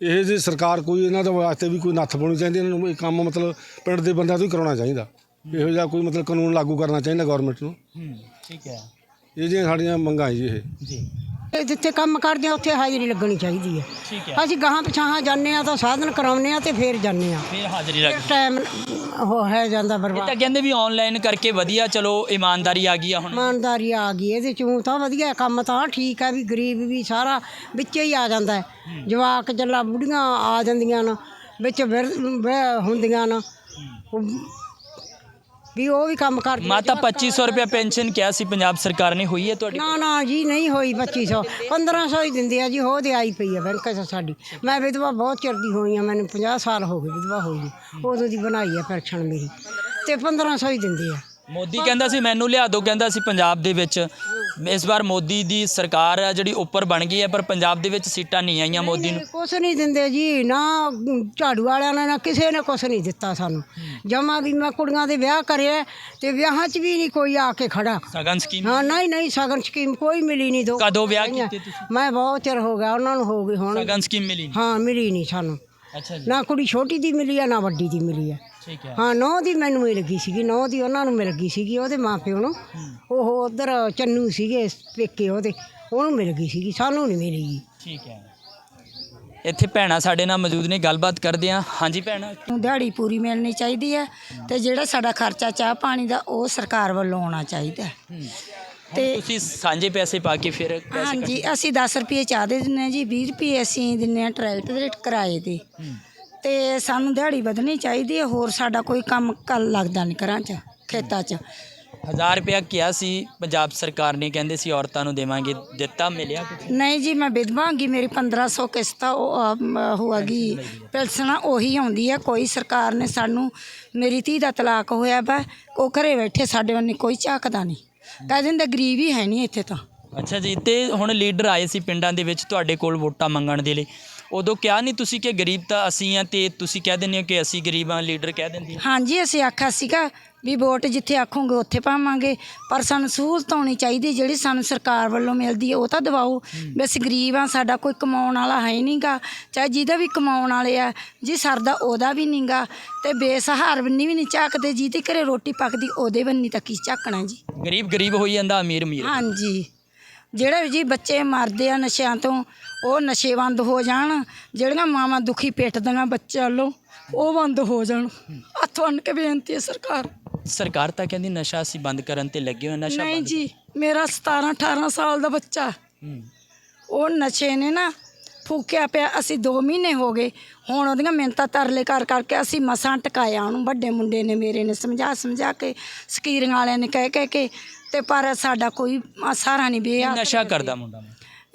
ਇਹ ਜੇ ਸਰਕਾਰ ਕੋਈ ਇਹਨਾਂ ਦੇ ਵਾਸਤੇ ਵੀ ਕੋਈ ਨੱਥ ਪਾਉਣੀ ਚਾਹੀਦੀ ਇਹਨਾਂ ਨੂੰ ਇਹ ਕੰਮ ਮਤਲਬ ਪਿੰਡ ਦੇ ਬੰਦਿਆਂ ਤੋਂ ਹੀ ਕਰਾਉਣਾ ਚਾਹੀਦਾ। ਇਹੋ ਜਿਹਾ ਕੋਈ ਮਤਲਬ ਕਾਨੂੰਨ ਲਾਗੂ ਕਰਨਾ ਚਾਹੀਦਾ ਗਵਰਨਮੈਂਟ ਨੂੰ। ਠੀਕ ਹੈ। ਇਹ ਜਿਹੜੀਆਂ ਸਾਡੀਆਂ ਮੰਗਾਂ ਜੀ ਇਹ। ਜੀ। ਇਹ ਜਿੱਥੇ ਕੰਮ ਕਰਦੇ ਆ ਉੱਥੇ ਹਾਜ਼ਰੀ ਲੱਗਣੀ ਚਾਹੀਦੀ ਹੈ ਠੀਕ ਹੈ। ਅਸੀਂ ਗਾਹਾਂ ਪਛਾਹਾਂ ਜਾਂਦੇ ਆ ਤਾਂ ਸਾਧਨ ਕਰਾਉਂਦੇ ਆ ਤੇ ਫੇਰ ਜਾਂਦੇ ਆ। ਫਿਰ ਹਾਜ਼ਰੀ ਲੱਗ ਟਾਈਮ ਉਹ ਹੈ ਜਾਂਦਾ ਇਹ ਬਰਬਾਦ ਤਾਂ ਕਹਿੰਦੇ ਵੀ ਆਨਲਾਈਨ ਕਰਕੇ ਵਧੀਆ ਚਲੋ ਇਮਾਨਦਾਰੀ ਆ ਗਈ ਆ ਹੁਣ। ਇਮਾਨਦਾਰੀ ਆ ਗਈ ਇਹਦੇ ਚੋਂ ਤਾਂ ਵਧੀਆ ਕੰਮ ਤਾਂ ਠੀਕ ਹੈ ਵੀ ਗਰੀਬ ਵੀ ਸਾਰਾ ਵਿੱਚੇ ਹੀ ਆ ਜਾਂਦਾ ਹੈ। ਜਵਾਕ ਜੱਲਾ ਬੁੜੀਆਂ ਆ ਜਾਂਦੀਆਂ ਨੇ ਵਿੱਚ ਵਿਰ- ਵਿਹ ਹੁੰਦੀਆਂ ਨੇ। ਉਹ- ਵੀ ਉਹ ਵੀ ਕੰਮ ਕਰਦੇ ਮਾਤਾ 2500 ਰੁਪਏ ਪੈਨਸ਼ਨ ਕਿਹਾ ਸੀ ਪੰਜਾਬ ਸਰਕਾਰ ਨੇ ਹੋਈ ਹੈ ਤੁਹਾਡੀ? ਨਾ ਨਾ ਜੀ ਨਹੀਂ ਹੋਈ 2500 1500 ਹੀ ਦਿੰਦੇ ਆ ਜੀ ਹੋ ਦੇ ਆਈ ਪਈ ਆ ਬੈਂਕ 'ਚ ਸਾਡੀ। ਮੈਂ ਵਿਧਵਾ ਬਹੁਤ ਚਿਰ ਦੀ ਹੋਈ ਆ ਮੈਨੂੰ 50 ਸਾਲ ਹੋ ਗਏ ਵਿਧਵਾ ਹੋਈ ਨੂੰ। ਉਦੋਂ ਦੀ ਬਣਾਈ ਆ ਪੈਨਸ਼ਨ ਮੇਰੀ। ਤੇ 1500 ਹੀ ਦਿੰਦੇ ਆ। ਮੋਦੀ ਕਹਿੰਦਾ ਸੀ ਮੈਨੂੰ ਲਿਆ ਦਿਓ ਕਹਿੰਦਾ ਸੀ ਪੰਜਾਬ ਦੇ ਵਿੱਚ। ਇਸ ਵਾਰ ਮੋਦੀ ਦੀ ਸਰਕਾਰ ਆ ਜਿਹੜੀ ਉੱਪਰ ਬਣ ਗਈ ਹੈ ਪਰ ਪੰਜਾਬ ਦੇ ਵਿੱਚ ਸੀਟਾਂ ਨਹੀਂ ਆਈਆਂ ਮੋਦੀ ਨੂੰ। ਕੁਛ ਨਹੀਂ ਦਿੰਦੇ ਜੀ ਨਾ ਝਾੜੂ ਵਾਲਿਆਂ ਨੇ ਨਾ ਕਿਸੇ ਨੇ ਕੁਛ ਨਹੀਂ ਦਿੱਤਾ ਸਾਨੂੰ। ਜਮਾ ਵੀ ਮੈਂ ਕੁੜੀਆਂ ਦੇ ਵਿਆਹ ਕਰਿਆ ਤੇ ਵਿਆਹਾਂ 'ਚ ਵੀ ਨਹੀਂ ਕੋਈ ਆ ਕੇ ਖੜਾ। ਸਗਨ ਸਕੀਮ ਹਾਂ ਨਹੀਂ ਨਹੀਂ ਸਗਨ ਸਕੀਮ ਕੋਈ ਮਿਲੀ ਨਹੀਂ ਦੋ ਕਦੋਂ ਵਿਆਹ ਕੀਤੇ ਤੁਸੀਂ? ਮੈਂ ਬਹੁਤ ਚਿਰ ਹੋ ਗਿਆ ਉਹਨਾਂ ਨੂੰ ਹੋ ਗਈ ਹੁਣ। ਸਗਨ ਸਕੀਮ ਮਿਲੀ ਨਹੀਂ? ਹਾਂ ਮਿਲੀ ਨਹੀਂ ਸਾਨੂੰ। ਅੱਛਾ ਜੀ। ਨਾ ਕੁੜੀ ਛੋਟੀ ਦੀ ਮਿਲੀ ਆ ਨਾ ਵੱਡੀ ਦੀ ਮਿਲੀ ਆ। ਠੀਕ ਹੈ। ਹਾਂ ਨੌ ਦੀ ਮੈਨੂੰ ਮਿਲ ਗਈ ਸੀਗੀ ਨੌ ਦੀ ਉਹਨਾਂ ਨੂੰ ਮਿਲ ਗਈ ਸੀਗੀ ਉਹਦੇ ਮਾਪਿਓ ਨੂੰ। ਉਹ ਉਧਰ ਚੰਨੂ ਸੀਗੇ ਪੇਕੇ ਉਹਦੇ ਉਹਨੂੰ ਮਿਲ ਗਈ ਸੀਗੀ ਸਾਨੂੰ ਨਹੀਂ ਮਿਲੀ ਜੀ। ਠੀਕ ਹੈ। ਇੱਥੇ ਭੈਣਾਂ ਸਾਡੇ ਨਾਲ ਮੌਜੂਦ ਨੇ ਗੱਲਬਾਤ ਕਰਦੇ ਆ ਹਾਂਜੀ ਭੈਣ। ਦਿਹਾੜੀ ਪੂਰੀ ਮਿਲਣੀ ਚਾਹੀਦੀ ਹੈ ਤੇ ਜਿਹੜਾ ਸਾਡਾ ਖਰਚਾ ਚਾਹ ਪਾਣੀ ਦਾ ਉਹ ਸਰਕਾਰ ਵੱਲੋਂ ਆਉਣਾ ਚਾਹੀਦਾ ਹੈ। ਤੇ ਤੁਸੀਂ ਸਾਂਝੇ ਪੈਸੇ ਪਾ ਕੇ ਫਿਰ ਪੈਸੇ ਹਾਂਜੀ ਅਸੀਂ 10 ਰੁਪਏ ਚਾਹ ਦੇ ਦਿੰਨੇ ਹਾਂ ਜੀ 20 ਰੁਪਏ ਅਸੀਂ ਦਿੰਨੇ ਆ ਟਰੈਕਟਰ ਦੇ ਕਿਰਾਏ ਤੇ। ਤੇ ਸਾਨੂੰ ਦਿਹਾੜੀ ਵਧਣੀ ਚਾਹੀਦੀ ਹੈ ਹੋਰ ਸਾਡਾ ਕੋਈ ਕੰਮ ਕੱਲ ਲੱਗਦਾ ਨਹੀਂ ਘਰਾਂ 'ਚ ਖੇਤਾਂ 'ਚ। ਹਜ਼ਾਰ ਰੁਪਇਆ ਕਿਹਾ ਸੀ ਪੰਜਾਬ ਸਰਕਾਰ ਨੇ ਕਹਿੰਦੇ ਸੀ ਔਰਤਾਂ ਨੂੰ ਦੇਵਾਂਗੇ ਦਿੱਤਾ ਮਿਲਿਆ ਕੁਝ ਨਹੀਂ ਜੀ ਮੈਂ ਵਿਧਵਾ ਹਾਂ ਗੀ ਮੇਰੀ 1500 ਕਿਸ਼ਤ ਆ, ਉਹ ਅਮ, ਹੋਆਗੀ ਪੈਨਸ਼ਨ ਉਹੀ ਆਉਂਦੀ ਹੈ ਕੋਈ ਸਰਕਾਰ ਨੇ ਸਾਨੂੰ ਮੇਰੀ ਧੀ ਦਾ ਤਲਾਕ ਹੋਇਆ ਵਾ ਉਹ ਘਰੇ ਬੈਠੇ ਸਾਡੇ ਵੱਲ ਕੋਈ ਝਾਕਦਾ ਨਹੀਂ ਕਹਿ ਦਿੰਦੇ ਗਰੀਬ ਹੀ ਹੈ ਨਹੀਂ ਇੱਥੇ ਤਾਂ। ਅੱਛਾ ਜੀ ਤੇ ਹੁਣ ਲੀਡਰ ਆਏ ਸੀ ਪਿੰਡਾਂ ਦੇ ਵਿੱਚ ਤੁਹਾਡੇ ਕੋਲ ਵੋਟਾਂ ਮੰਗਣ ਦੇ ਲਈ। ਉਦੋਂ ਕਿਹਾ ਨਹੀਂ ਤੁਸੀਂ ਕਿ ਗਰੀਬ ਤਾਂ ਅਸੀਂ ਆ ਤੇ ਤੁਸੀਂ ਕਹਿ ਦਿੰਦੇ ਹੋ ਕਿ ਅਸੀਂ ਗਰੀਬ ਆ ਲੀਡਰ ਕਹਿ ਦਿੰਦੇ ਆ ਹਾਂਜੀ ਅਸੀਂ ਆਖਿਆ ਸੀਗਾ ਵੀ ਵੋਟ ਜਿੱਥੇ ਆਖੋਗੇ ਉੱਥੇ ਪਾਵਾਂਗੇ ਪਰ ਸਾਨੂੰ ਸਹੂਲਤ ਹੋਣੀ ਚਾਹੀਦੀ ਜਿਹੜੀ ਸਾਨੂੰ ਸਰਕਾਰ ਵੱਲੋਂ ਮਿਲਦੀ ਹੈ ਉਹ ਤਾਂ ਦਿਵਾਓ। ਵੀ ਅਸੀਂ ਗਰੀਬ ਆ ਸਾਡਾ ਕੋਈ ਕਮਾਉਣ ਵਾਲਾ ਹੈ ਨਹੀਂਗਾ। ਚਾਹੇ ਜਿਹਦਾ ਵੀ ਕਮਾਉਣ ਵਾਲੇ ਆ ਜੀ ਸਰਦਾ ਉਹਦਾ ਵੀ ਨਹੀਂਗਾ। ਤੇ ਬੇਸਹਾਰ ਬੰਨੀ ਵੀ ਨਹੀਂ ਝਾਕਦੇ ਜਿਹਦੇ ਘਰੇ ਰੋਟੀ ਪੱਕਦੀ ਉਹਦੇ ਬੰਨੀ ਤਾਂ ਕੀ ਝਾਕਣਾ ਜੀ। ਗਰੀਬ ਗਰੀਬ ਹੋਈ ਜਾਂਦਾ ਅਮੀਰ ਅਮੀਰ ਹਾਂਜੀ। ਜਿਹੜੇ ਜੀ ਬੱਚੇ ਮਰਦੇ ਆ ਨਸ਼ਿਆਂ ਤੋਂ ਉਹ ਨਸ਼ੇ ਬੰਦ ਹੋ ਜਾਣ ਜਿਹੜੀਆਂ ਮਾਵਾਂ ਦੁਖੀ ਪਿੱਟਦੀਆਂ ਬੱਚਿਆਂ ਵੱਲੋਂ ਉਹ ਬੰਦ ਹੋ ਜਾਣ। ਹੱਥ ਬੰਨ ਕੇ ਬੇਨਤੀ ਹੈ ਸਰਕਾਰ? ਸਰਕਾਰ ਤਾਂ ਕਹਿੰਦੀ ਨਸ਼ਾ ਅਸੀਂ ਬੰਦ ਕਰਨ ਤੇ ਲੱਗੇ ਹੋਏ ਨਸ਼ਾ ਨਹੀਂ ਬੰਦ- ਜੀ ਮੇਰਾ 17 18 ਸਾਲ ਦਾ ਬੱਚਾ। ਹੂੰ। ਉਹ ਨਸ਼ੇ ਨੇ ਨਾ ਫੂਕਿਆ ਪਿਆ ਅਸੀਂ 2 ਮਹੀਨੇ ਹੋ ਗਏ। ਹੁਣ ਉਹਦੀਆਂ ਮਿਹਨਤਾਂ ਤਰਲੇ ਕਰ ਕਰਕੇ ਅਸੀਂ ਮਸਾਂ ਟਕਾਇਆ ਉਹਨੂੰ ਵੱਡੇ ਮੁੰਡੇ ਨੇ ਮੇਰੇ ਨੇ ਸਮਝਾ ਸਮਝਾ ਕੇ ਸਕੀਰੀਆਂ ਵਾਲਿਆਂ ਨੇ ਕਹਿ ਕਹਿ ਕੇ ਤੇ ਪਰ ਸਾਡਾ ਕੋਈ ਸਹਾਰਾ ਨਹੀਂ ਬਿਆ ਨਸ਼ਾ ਕਰਦਾ ਮੁੰਡਾ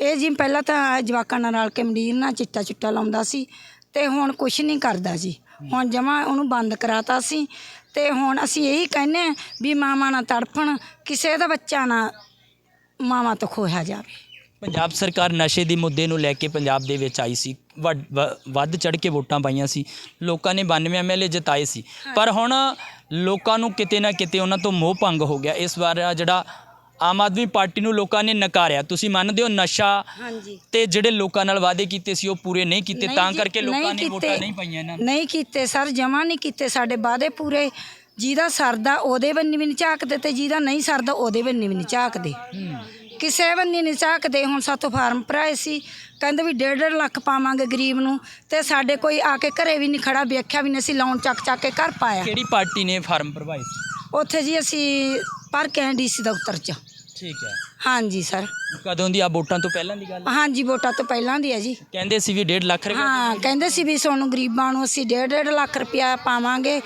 ਇਹ ਜੀ ਪਹਿਲਾਂ ਤਾਂ ਜਵਾਕਾਂ ਨਾਲ ਰਲ ਕੇ ਮੰਡੀਰ ਨਾਲ ਚਿੱਟਾ ਚੁੱਟਾ ਲਾਉਂਦਾ ਸੀ ਤੇ ਹੁਣ ਕੁਛ ਨਹੀਂ ਕਰਦਾ ਜੀ। ਹੁਣ ਜਮਾ ਉਹਨੂੰ ਬੰਦ ਕਰਾਤਾ ਸੀ ਤੇ ਹੁਣ ਅਸੀਂ ਇਹੀ ਕਹਿੰਨੇ ਆ ਵੀ ਮਾਵਾਂ ਨਾ ਤੜਫਣ ਕਿਸੇ ਦਾ ਬੱਚਾ ਨਾ ਮਾਵਾਂ ਤੋਂ ਖੋਇਆ ਜਾਵੇ। ਪੰਜਾਬ ਸਰਕਾਰ ਨਸ਼ੇ ਦੇ ਮੁੱਦੇ ਨੂੰ ਲੈ ਕੇ ਪੰਜਾਬ ਦੇ ਵਿੱਚ ਆਈ ਸੀ ਵ- ਵੱਧ ਚੜ ਕੇ ਵੋਟਾਂ ਪਾਈਆਂ ਸੀ ਲੋਕਾਂ ਨੇ 92 ਐਮਐਲਏ ਜਿਤਾਏ ਸੀ। ਪਰ ਹੁਣ ਲੋਕਾਂ ਨੂੰ ਕਿਤੇ ਨਾ ਕਿਤੇ ਉਹਨਾਂ ਤੋਂ ਮੋਹ ਭੰਗ ਹੋ ਗਿਆ। ਇਸ ਵਾਰ ਆ ਜਿਹੜਾ ਆਮ ਆਦਮੀ ਪਾਰਟੀ ਨੂੰ ਲੋਕਾਂ ਨੇ ਨਕਾਰਿਆ। ਤੁਸੀਂ ਮੰਨਦੇ ਹੋ ਨਸ਼ਾ ਹਾਂਜੀ। ਤੇ ਜਿਹੜੇ ਲੋਕਾਂ ਨਾਲ ਵਾਅਦੇ ਕੀਤੇ ਸੀ ਉਹ ਪੂਰੇ ਨਹੀਂ ਕੀਤੇ। ਨਹੀਂ ਤਾਂ ਜੀ, ਕਰਕੇ ਲੋਕਾਂ ਨੇ ਵੋਟਾਂ ਕੀਤੇ। ਨਹੀਂ ਪਾਈਆਂ ਇਹਨਾਂ ਨੂੰ। ਨਹੀਂ ਕੀਤੇ ਸਰ ਜਮਾ ਨਹੀਂ ਕੀਤੇ। ਸਾਡੇ ਵਾਅਦੇ ਪੂਰੇ। ਜਿਹਦਾ ਸਰਦਾ ਉਹਦੇ ਬੰਨੀ ਵੀ ਨਹੀਂ ਝਾਕਦੇ ਤੇ ਜਿਹਦਾ ਨਹੀਂ ਸਰਦਾ ਉਹਦੇ ਬੰਨੀ ਵੀ ਨਹੀਂ ਝਾਕਦੇ। ਕਿਸੇ ਬੰਨੀ ਨਹੀਂ ਝਾਕਦੇ ਹੁਣ ਸਾਤੋਂ ਫਾਰਮ ਭਰਾਏ ਸੀ। ਕਹਿੰਦੇ ਵੀ 1.5 ਲੱਖ ਪਾਵਾਂਗੇ ਗਰੀਬ ਨੂੰ। ਤੇ ਸਾਡੇ ਕੋਈ ਆ ਕੇ ਘਰੇ ਵੀ ਨਹੀਂ ਖੜਾ। ਵੇਖਿਆ ਵੀ ਨਹੀਂ ਅਸੀਂ ਲੋਨ ਚੱਕ ਚੱਕ ਕੇ ਘਰ ਪਾਇਆ। ਕਿਹੜੀ ਪਾਰਟੀ ਨੇ ਫਾਰਮ ਭਰਵਾਏ ਸੀ? ਉੱਥੇ ਜੀ ਅਸੀਂ ਪਰ ਕੇ ਡੀਸੀ ਦਫ਼ਤਰ 'ਚ। ਠੀਕ ਹੈ। ਹਾਂਜੀ ਸਰ। ਕਦੋਂ ਦੀ ਆ? ਵੋਟਾਂ ਤੋਂ ਪਹਿਲਾਂ ਦੀ ਗੱਲ ਹੈ? ਹਾਂਜੀ ਵੋਟਾਂ ਤੋਂ ਪਹਿਲਾਂ ਦੀ ਹੈ ਜੀ। ਕਹਿੰਦੇ ਸੀ ਵੀ 1.5 ਲੱਖ ਰੁਪਏ ਹਾਂ ਕਹਿੰਦੇ ਸੀ ਵੀ ਸਾਨੂੰ ਗਰੀਬਾਂ ਨੂੰ ਅਸੀਂ 1.5 ਲੱਖ ਰੁਪਇਆ ਪਾਵਾਂਗੇ